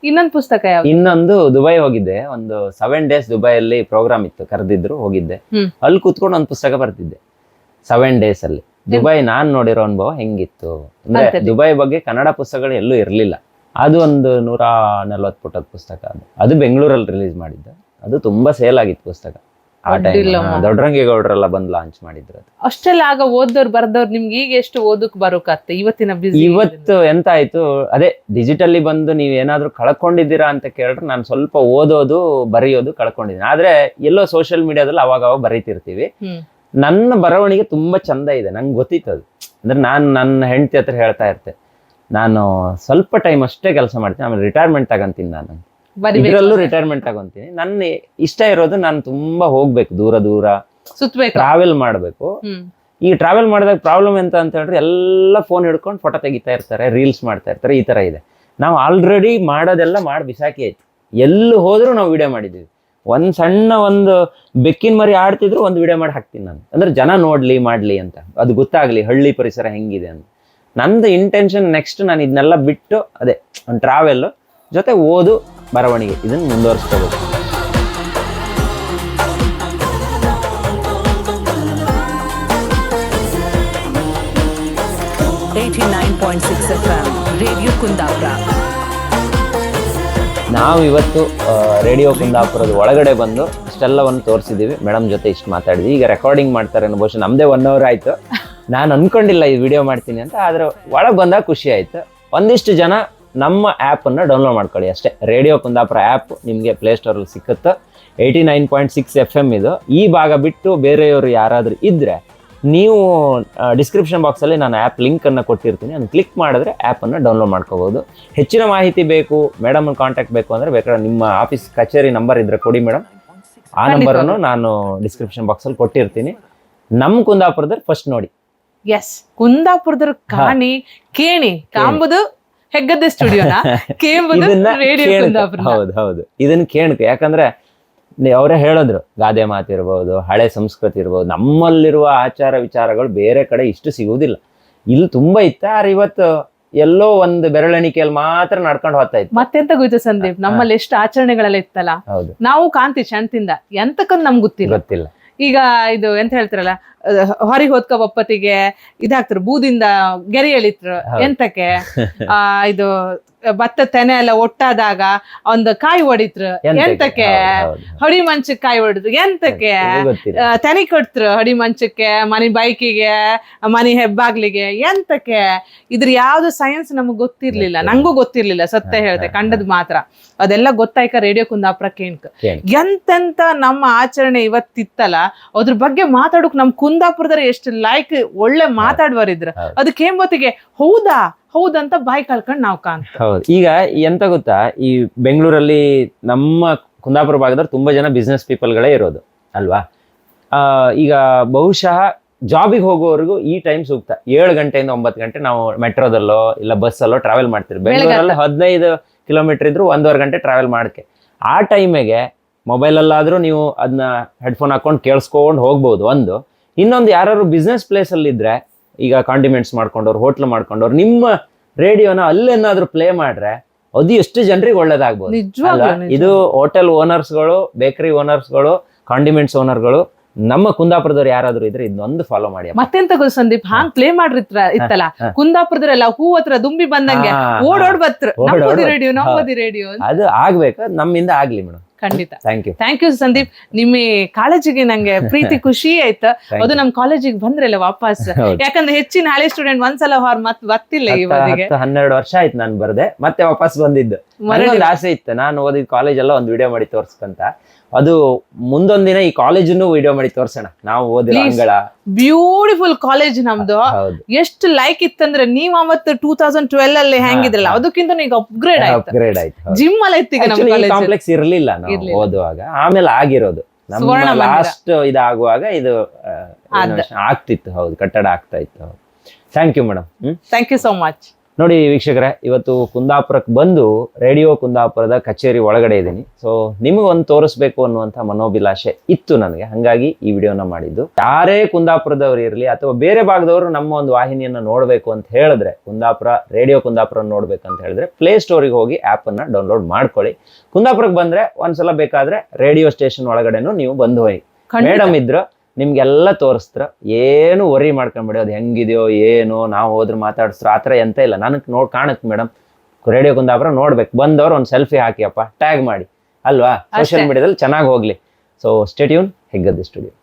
ಇನ್ನೊಂದು ಪುಸ್ತಕ ಯಾವ್ದು? ಇನ್ನೊಂದು ದುಬೈ ಹೋಗಿದ್ದೆ. ಒಂದು ಸೆವೆನ್ ಡೇಸ್ ದುಬೈಯಲ್ಲಿ ಪ್ರೋಗ್ರಾಮ್ ಇತ್ತು. ಕರೆದಿದ್ರು ಹೋಗಿದ್ದೆ. ಅಲ್ಲಿ ಕುತ್ಕೊಂಡು ಒಂದು ಪುಸ್ತಕ ಬರ್ತಿದ್ದೆ ಸೆವೆನ್ ಡೇಸ್ ಅಲ್ಲಿ. ದುಬೈ ನಾನ್ ನೋಡಿರೋ ಅನುಭವ ಹೆಂಗಿತ್ತು? ಅಂದ್ರೆ ದುಬೈ ಬಗ್ಗೆ ಕನ್ನಡ ಪುಸ್ತಕಗಳು ಎಲ್ಲೂ ಇರಲಿಲ್ಲ. ಅದು ಒಂದು ನೂರ ನಲ್ವತ್ತು ಪುಟದ ಪುಸ್ತಕ ಅದು. ಅದು ಬೆಂಗಳೂರಲ್ಲಿ ರಿಲೀಸ್ ಮಾಡಿದ್ದ. ಅದು ತುಂಬಾ ಸೇಲ್ ಆಗಿತ್ತು ಪುಸ್ತಕ. ಆ ಟೈಮ್. ದೊಡ್ಡರಂಗೇಗೌಡರೆಲ್ಲ ಬಂದು ಲಾಂಚ್ ಮಾಡಿದ್ರು ಅದು. ಅಷ್ಟೆಲ್ಲ ಆಗ ಓದೋರ್ ಬರ್ದವ್ರು ನಿಮ್ಗೆ ಈಗ ಎಷ್ಟು ಓದಕ್ ಬರೋಕಾಗ್ತದೆ ಇವತ್ತಿನ ಇವತ್ತು ಎಂತ ಆಯ್ತು? ಅದೇ ಡಿಜಿಟಲಿ ಬಂದು ನೀವ್ ಏನಾದ್ರೂ ಕಳ್ಕೊಂಡಿದ್ದೀರಾ ಅಂತ ಕೇಳಿದ್ರೆ ನಾನು ಸ್ವಲ್ಪ ಓದೋದು ಬರೆಯೋದು ಕಳ್ಕೊಂಡಿದ್ದೀನಿ. ಆದ್ರೆ ಎಲ್ಲೋ ಸೋಷಿಯಲ್ ಮೀಡಿಯಾದಲ್ಲಿ ಅವಾಗ ಅವಾಗ ಬರೀತಿರ್ತೀವಿ. ನನ್ನ ಬರವಣಿಗೆ ತುಂಬಾ ಚಂದ ಇದೆ ನಂಗೆ ಗೊತ್ತಿತ್ತು ಅದು ಅಂದ್ರೆ ನಾನು ನನ್ನ ಹೆಂಡತಿ ಹತ್ರ ಹೇಳ್ತಾ ಇರ್ತೆ ನಾನು ಸ್ವಲ್ಪ ಟೈಮ್ ಅಷ್ಟೇ ಕೆಲಸ ಮಾಡ್ತೀನಿ ಆಮೇಲೆ ರಿಟೈರ್ಮೆಂಟ್ ತಗೊಂತೀನಿ ನಾನು. ಇದರಲ್ಲೂ ರಿಟೈರ್ಮೆಂಟ್ ತಗೊಂತೀನಿ. ನನ್ನ ಇಷ್ಟ ಇರೋದು ನಾನು ತುಂಬಾ ಹೋಗ್ಬೇಕು ದೂರ ದೂರ. ಟ್ರಾವೆಲ್ ಮಾಡಬೇಕು. ಈ ಟ್ರಾವೆಲ್ ಮಾಡಿದಾಗ ಪ್ರಾಬ್ಲಮ್ ಎಂತ ಅಂತ ಹೇಳಿದ್ರೆ ಎಲ್ಲ ಫೋನ್ ಹಿಡ್ಕೊಂಡು ಫೋಟೋ ತೆಗಿತಾ ಇರ್ತಾರೆ ರೀಲ್ಸ್ ಮಾಡ್ತಾ ಇರ್ತಾರೆ ಈ ತರ ಇದೆ. ನಾವು ಆಲ್ರೆಡಿ ಮಾಡೋದೆಲ್ಲ ಮಾಡಿ ಬಿಸಾಕಿ ಆಯ್ತು. ಎಲ್ಲಿ ಹೋದ್ರೂ ನಾವು ವಿಡಿಯೋ ಮಾಡಿದ್ದೀವಿ. ಒಂದ್ ಸಣ್ಣ ಒಂದು ಬೆಕ್ಕಿನ ಮರಿ ಆಡ್ತಿದ್ರು ಒಂದು ವಿಡಿಯೋ ಮಾಡಿ ಹಾಕ್ತೀನಿ ನಾನು. ಅಂದ್ರೆ ಜನ ನೋಡ್ಲಿ, ಮಾಡ್ಲಿ ಅಂತ. ಅದು ಗೊತ್ತಾಗ್ಲಿ, ಹಳ್ಳಿ ಪರಿಸರ ಹೆಂಗಿದೆ ಅಂತ. ನಂದು ಇಂಟೆನ್ಷನ್ ನೆಕ್ಸ್ಟ್ ನಾನು ಇದನ್ನೆಲ್ಲ ಬಿಟ್ಟು, ಅದೇ, ಒಂದು ಟ್ರಾವೆಲ್ ಜೊತೆ ಓದು, ಬರವಣಿಗೆ. ಇದನ್ನು ಮುಂದುವರಿಸ್ಕೋಬೇಕು. ರೇಡಿಯೋ ಕುಂದಾಪುರ ನಾವು ಇವತ್ತು ರೇಡಿಯೋ ಕುಂದಾಪುರದ ಒಳಗಡೆ ಬಂದು ಇಷ್ಟೆಲ್ಲವನ್ನು ತೋರಿಸಿದ್ದೀವಿ. ಮೇಡಮ್ ಜೊತೆ ಇಷ್ಟು ಮಾತಾಡಿದ್ವಿ. ಈಗ ರೆಕಾರ್ಡಿಂಗ್ ಮಾಡ್ತಾರೆ ಅನ್ನೋ ಬಹುಶಃ ನಮ್ಮದೇ ಒನ್ ಅವರ್ ಆಯ್ತು. ನಾನು ಅನ್ಕೊಂಡಿಲ್ಲ ಈ ವಿಡಿಯೋ ಮಾಡ್ತೀನಿ ಅಂತ, ಆದ್ರೆ ಒಳಗೆ ಬಂದಾಗ ಖುಷಿ ಆಯ್ತು. ಒಂದಿಷ್ಟು ಜನ ನಮ್ಮ ಆ್ಯಪನ್ನು ಡೌನ್ಲೋಡ್ ಮಾಡ್ಕೊಳ್ಳಿ ಅಷ್ಟೇ. ರೇಡಿಯೋ ಕುಂದಾಪುರ ಆ್ಯಪ್ ನಿಮಗೆ ಪ್ಲೇಸ್ಟೋರಲ್ಲಿ ಸಿಕ್ಕುತ್ತೆ. Eighty nine point six F M ಇದು. ಈ ಭಾಗ ಬಿಟ್ಟು ಬೇರೆಯವರು ಯಾರಾದರೂ ಇದ್ದರೆ ನೀವು ಡಿಸ್ಕ್ರಿಪ್ಷನ್ ಬಾಕ್ಸಲ್ಲಿ ನಾನು ಆ್ಯಪ್ ಲಿಂಕನ್ನು ಕೊಟ್ಟಿರ್ತೀನಿ. ಅದನ್ನು ಕ್ಲಿಕ್ ಮಾಡಿದ್ರೆ ಆ್ಯಪನ್ನು ಡೌನ್ಲೋಡ್ ಮಾಡ್ಕೋಬೋದು ಹೆಚ್ಚಿನ ಮಾಹಿತಿ ಬೇಕು ಮೇಡಮ್ ಕಾಂಟ್ಯಾಕ್ಟ್ ಬೇಕು ಅಂದರೆ ಬೇಕಾದ್ರೆ ನಿಮ್ಮ ಆಫೀಸ್ ಕಚೇರಿ ನಂಬರ್ ಇದ್ದರೆ ಕೊಡಿ ಮೇಡಮ್ ಆ ನಂಬರನ್ನು ನಾನು ಡಿಸ್ಕ್ರಿಪ್ಷನ್ ಬಾಕ್ಸಲ್ಲಿ ಕೊಟ್ಟಿರ್ತೀನಿ. ನಮ್ಮ ಕುಂದಾಪುರದಲ್ಲಿ ಫಸ್ಟ್ ನೋಡಿ. ಎಸ್ ಕುಂದಾಪುರದ್ರ ಕಾಣಿ ಕೇಣಿ. ಕಾಂಬುದು ಹೆಗ್ಗದ್ದೆ ಸ್ಟುಡಿಯೋನ [LAUGHS] ಕೇಂಬುದು ರೇಡಿಯೋ ಕೇಳ್ಕೊ. ಕುಂದಾಪುರ ಹೌದು ಹೌದು. ಇದನ್ನ ಕೇಳ್ಕೊ ಯಾಕಂದ್ರೆ ಅವರೇ ಹೇಳಿದ್ರು ಗಾದೆ ಮಾತಿರ್ಬೋದು ಹಳೆ ಸಂಸ್ಕೃತಿ ಇರ್ಬೋದು ನಮ್ಮಲ್ಲಿರುವ ಆಚಾರ ವಿಚಾರಗಳು ಬೇರೆ ಕಡೆ ಇಷ್ಟು ಸಿಗುವುದಿಲ್ಲ. ಇಲ್ಲಿ ತುಂಬಾ ಇತ್ತ ಆದ್ರೆ ಇವತ್ತು ಎಲ್ಲೋ ಒಂದು ಬೆರಳೆಣಿಕೆಯಲ್ಲಿ ಮಾತ್ರ ನಡ್ಕೊಂಡು ಹೋಗ್ತಾ ಇತ್ತು. ಮತ್ತೆಂತ ಗೊತ್ತು ಸಂದೀಪ್ ನಮ್ಮಲ್ಲಿ ಎಷ್ಟು ಆಚರಣೆಗಳೆಲ್ಲ ಇತ್ತಲ್ಲ? ಹೌದು. ನಾವು ಕಾಂತಿ ಚಂತಿಂದ ಎಂತಕ್ಕಂತ ನಮ್ಗೆ ಗೊತ್ತಿಲ್ಲ. ಗೊತ್ತಿಲ್ಲ. ಈಗ ಇದು ಎಂತ ಹೇಳ್ತಾರಲ್ಲ ಹೊರಗೆ ಹೋದ್ಕ ಒಪ್ಪತ್ತಿಗೆ ಇದಾಗ್ತಾರೆ ಬೂದಿಂದ ಗೆರೆ ಎಳಿತ್ರು. ಎಂತಕ್ಕೆ? [LAUGHS] ಆ ಇದು ಭತ್ತ ತೆನೆ ಎಲ್ಲ ಒಟ್ಟಾದಾಗ ಒಂದು ಕಾಯಿ ಹೊಡಿತ್ರು ಎಂತಕ್ಕೆ? ಹಡಿ ಮಂಚಕ್ಕೆ ಕಾಯಿ ಹೊಡಿದ್ರು ಎಂತಕ್ಕೆ? ತೆನಿ ಕೊಡ್ತ್ರು ಹೊಡಿ ಮಂಚಕ್ಕೆ ಮನಿ ಬೈಕಿಗೆ ಮನಿ ಹೆಬ್ಬಾಗ್ಲಿಗೆ ಎಂತಕ್ಕೆ? ಇದ್ರ ಯಾವ್ದು ಸೈನ್ಸ್ ನಮಗ್ ಗೊತ್ತಿರ್ಲಿಲ್ಲ ನಂಗೂ ಗೊತ್ತಿರ್ಲಿಲ್ಲ ಸತ್ಯ ಹೇಳ್ತೆ ಕಂಡದ್ ಮಾತ್ರ. ಅದೆಲ್ಲ ಗೊತ್ತಾಯ್ಕ ರೇಡಿಯೋ ಕುಂದಾಪುರ ಕೇಣ್ಕ. ಎಂತೆಂತ ನಮ್ಮ ಆಚರಣೆ ಇವತ್ತಿತ್ತಲ್ಲ ಅದ್ರ ಬಗ್ಗೆ ಮಾತಾಡೋಕ್ ನಮ್ ಕುಂದಾಪುರದಲ್ಲಿ ಎಷ್ಟು ಲೈಕ್ ಒಳ್ಳೆ ಮಾತಾಡುವರಿದ್ರ. ಅದಕ್ಕೆ ಏಂಬತ್ತಿಗೆ ಹೌದಾ? ಹೌದಂತ ಬಾಯಿ ಕಳ್ಕೊಂಡು ನಾವ್ ಕಾಣ್ ಹೌದು. ಈಗ ಎಂತ ಗೊತ್ತಾ? ಈ ಬೆಂಗಳೂರಲ್ಲಿ ನಮ್ಮ ಕುಂದಾಪುರ ಭಾಗದವ್ರು ತುಂಬಾ ಜನ ಬಿಸ್ನೆಸ್ ಪೀಪಲ್ಗಳೇ ಇರೋದು ಅಲ್ವಾ? ಆ, ಈಗ ಬಹುಶಃ ಜಾಬಿಗೆ ಹೋಗೋವರೆಗೂ ಈ ಟೈಮ್ ಸೂಕ್ತ. ಏಳು ಗಂಟೆಯಿಂದ ಒಂಬತ್ತು ಗಂಟೆ ನಾವು ಮೆಟ್ರೋದಲ್ಲೋ ಇಲ್ಲ ಬಸ್ಸಲ್ಲೋ ಟ್ರಾವೆಲ್ ಮಾಡ್ತೀವಿ. ಬೆಂಗಳೂರಲ್ಲಿ ಹದಿನೈದು ಕಿಲೋಮೀಟರ್ ಇದ್ರು ಒಂದೂವರೆ ಗಂಟೆ ಟ್ರಾವೆಲ್ ಮಾಡಕ್ಕೆ ಆ ಟೈಮಿಗೆ ಮೊಬೈಲಲ್ಲಾದರೂ ನೀವು ಅದನ್ನ ಹೆಡ್ಫೋನ್ ಹಾಕೊಂಡು ಕೇಳಿಸ್ಕೊಂಡು ಹೋಗ್ಬೋದು. ಒಂದು ಇನ್ನೊಂದು ಯಾರು ಬಿಸ್ನೆಸ್ ಪ್ಲೇಸಲ್ಲಿ ಇದ್ರೆ ಈಗ ಕಾಂಡಿಮೆಂಟ್ಸ್ ಮಾಡ್ಕೊಂಡವ್ರು ಹೋಟ್ಲ್ ಮಾಡ್ಕೊಂಡವ್ರು ನಿಮ್ಮ ರೇಡಿಯೋನ ಅಲ್ಲೇನಾದ್ರೂ ಪ್ಲೇ ಮಾಡ್ರೆ ಅದು ಎಷ್ಟು ಜನರಿಗೆ ಒಳ್ಳೇದಾಗ್ಬೋದು? ಇದು ಹೋಟೆಲ್ ಓನರ್ಸ್ಗಳು ಬೇಕರಿ ಓನರ್ಸ್ಗಳು ಕಾಂಡಿಮೆಂಟ್ಸ್ ಓನರ್ಗಳು ನಮ್ಮ ಕುಂದಾಪುರದವ್ರು ಯಾರಾದ್ರೂ ಇದ್ರೆ ಇದೊಂದು ಫಾಲೋ ಮಾಡಿ. ಮತ್ತೆಂತ ಗೊತ್ತು ಸಂದೀಪ್? ಹಾಂಗ್ ಪ್ಲೇ ಮಾಡ್ರಿ ಇತ್ತಲ್ಲ. ಕುಂದಾಪುರದ್ರೆಲ್ಲ ಹೂ ಹತ್ರ ದುಂಬಿ ಬಂದಂಗೆ ಓಡೋಡ್ ಬತ್ರ ರೇಡಿಯೋ ರೇಡಿಯೋ ಅದು ಆಗ್ಬೇಕು ನಮ್ಮಿಂದ ಆಗ್ಲಿ ಮೇಡಮ್ ಖಂಡಿತ. Thank you thank you Sandeep ನಿಮ್ಮ ಕಾಲೇಜಿಗೆ ನಂಗೆ [LAUGHS] ಪ್ರೀತಿ ಖುಷಿ ಆಯ್ತು. ಅದು ನಮ್ ಕಾಲೇಜಿಗೆ ಬಂದ್ರಲ್ಲ ವಾಪಸ್. [LAUGHS] ಯಾಕಂದ್ರೆ ಹೆಚ್ಚಿನ ಹಳೆ ಸ್ಟೂಡೆಂಟ್ ಒಂದ್ಸಲ ಹೊರ ಮತ್ ಬರ್ತಿಲ್ಲ ಇವಾಗ ಹನ್ನೆರಡು ವರ್ಷ ಆಯ್ತು ನಾನು ಬರದೆ. ಮತ್ತೆ ವಾಪಸ್ ಬಂದಿದ್ದು. ಆಸೆ ಇತ್ತು. ನಾನು ಓದಿದ ಕಾಲೇಜ್ ಎಲ್ಲ ಒಂದು ವಿಡಿಯೋ ಮಾಡಿ ತೋರ್ಸ್ಕಂತ. ಅದು ಮುಂದೊಂದ್ ದಿನ ಈ ಕಾಲೇಜನ್ನು ವಿಡಿಯೋ ಮಾಡಿ ತೋರ್ಸೋಣ. ನಾವು ಓದಿರೋ. ಅಂಗಳ. ಬ್ಯೂಟಿಫುಲ್ ಕಾಲೇಜ್ ನಮ್ದು. ಎಷ್ಟು ಲೈಕ್ ಇತ್ತಂದ್ರೆ ನೀವ್ ಅವತ್ತು ಟೂ ತೌಸಂಡ್ ಟ್ವೆಲ್ ಅಲ್ಲಿ ಹೆಂಗಿದ್ರಲ್ಲ. ಅದಕ್ಕಿಂತ ಈಗ ಅಪ್ಗ್ರೇಡ್ ಆಯ್ತು. ಅಪ್ಗ್ರೇಡ್ ಆಯ್ತು ಜಿಮ್ ಅಲ್ಲಿ ಕಾಲೇಜ್ ಕಾಂಪ್ಲೆಕ್ಸ್ ಇರಲಿಲ್ಲ ನಾವು ಓದುವಾಗ. ಆಮೇಲೆ ಆಗಿರೋದು. ನಮ್ಮ ಲಾಸ್ಟ್ ಇದಾಗುವಾಗ ಇದು ಆಗ್ತಿತ್ತು ಹೌದು. ಕಟ್ಟಡ ಆಗ್ತಾ ಇತ್ತು thank you madam thank you so much ನೋಡಿ ವೀಕ್ಷಕರೇ ಇವತ್ತು ಕುಂದಾಪುರಕ್ಕೆ ಬಂದು ರೇಡಿಯೋ ಕುಂದಾಪುರದ ಕಚೇರಿ ಒಳಗಡೆ ಇದ್ದೀನಿ. ಸೊ ನಿಮಗೊಂದು ತೋರಿಸ್ಬೇಕು ಅನ್ನುವಂಥ ಮನೋಭಿಲಾಷೆ ಇತ್ತು ನನಗೆ. ಹಾಗಾಗಿ ಈ ವಿಡಿಯೋನ ಮಾಡಿದ್ದು. ಯಾರೇ ಕುಂದಾಪುರದವರು ಇರಲಿ ಅಥವಾ ಬೇರೆ ಭಾಗದವರು ನಮ್ಮ ಒಂದು ವಾಹಿನಿಯನ್ನು ನೋಡಬೇಕು ಅಂತ ಹೇಳಿದ್ರೆ ಕುಂದಾಪುರ ರೇಡಿಯೋ ಕುಂದಾಪುರ ನೋಡ್ಬೇಕು ಅಂತ ಹೇಳಿದ್ರೆ ಪ್ಲೇ ಸ್ಟೋರಿಗೆ ಹೋಗಿ ಆ್ಯಪನ್ನು ಡೌನ್ಲೋಡ್ ಮಾಡ್ಕೊಳ್ಳಿ. ಕುಂದಾಪುರಕ್ಕೆ ಬಂದ್ರೆ ಒಂದ್ಸಲ ಬೇಕಾದ್ರೆ ರೇಡಿಯೋ ಸ್ಟೇಷನ್ ಒಳಗಡೆನೂ ನೀವು ಬಂದು ಹೋಗಿ. ಮೇಡಮ್ ಇದ್ರು ನಿಮ್ಗೆಲ್ಲ ತೋರಿಸ್ತ್ರ. ಏನು ವರಿ ಮಾಡ್ಕೊಂಬಿಡಿ ಅದು ಹೆಂಗಿದೆಯೋ ಏನು ನಾವು ಹೋದ್ರೆ ಮಾತಾಡಿಸ್ರು ಆ ಥರ ಎಂತ ಇಲ್ಲ. ನನಗೆ ನೋಡ್ ಕಾಣುತ್ತೆ ಮೇಡಮ್ ರೇಡಿಯೋ ಕುಂದಾಪುರ ನೋಡ್ಬೇಕು. ಬಂದವ್ರು ಒಂದು ಸೆಲ್ಫಿ ಹಾಕಿ ಅಪ್ಪ ಟ್ಯಾಗ್ ಮಾಡಿ. ಅಲ್ವಾ? ಸೋಷಿಯಲ್ ಮೀಡಿಯಾದಲ್ಲಿ ಚೆನ್ನಾಗಿ ಹೋಗ್ಲಿ. So stay tuned Heggadde studio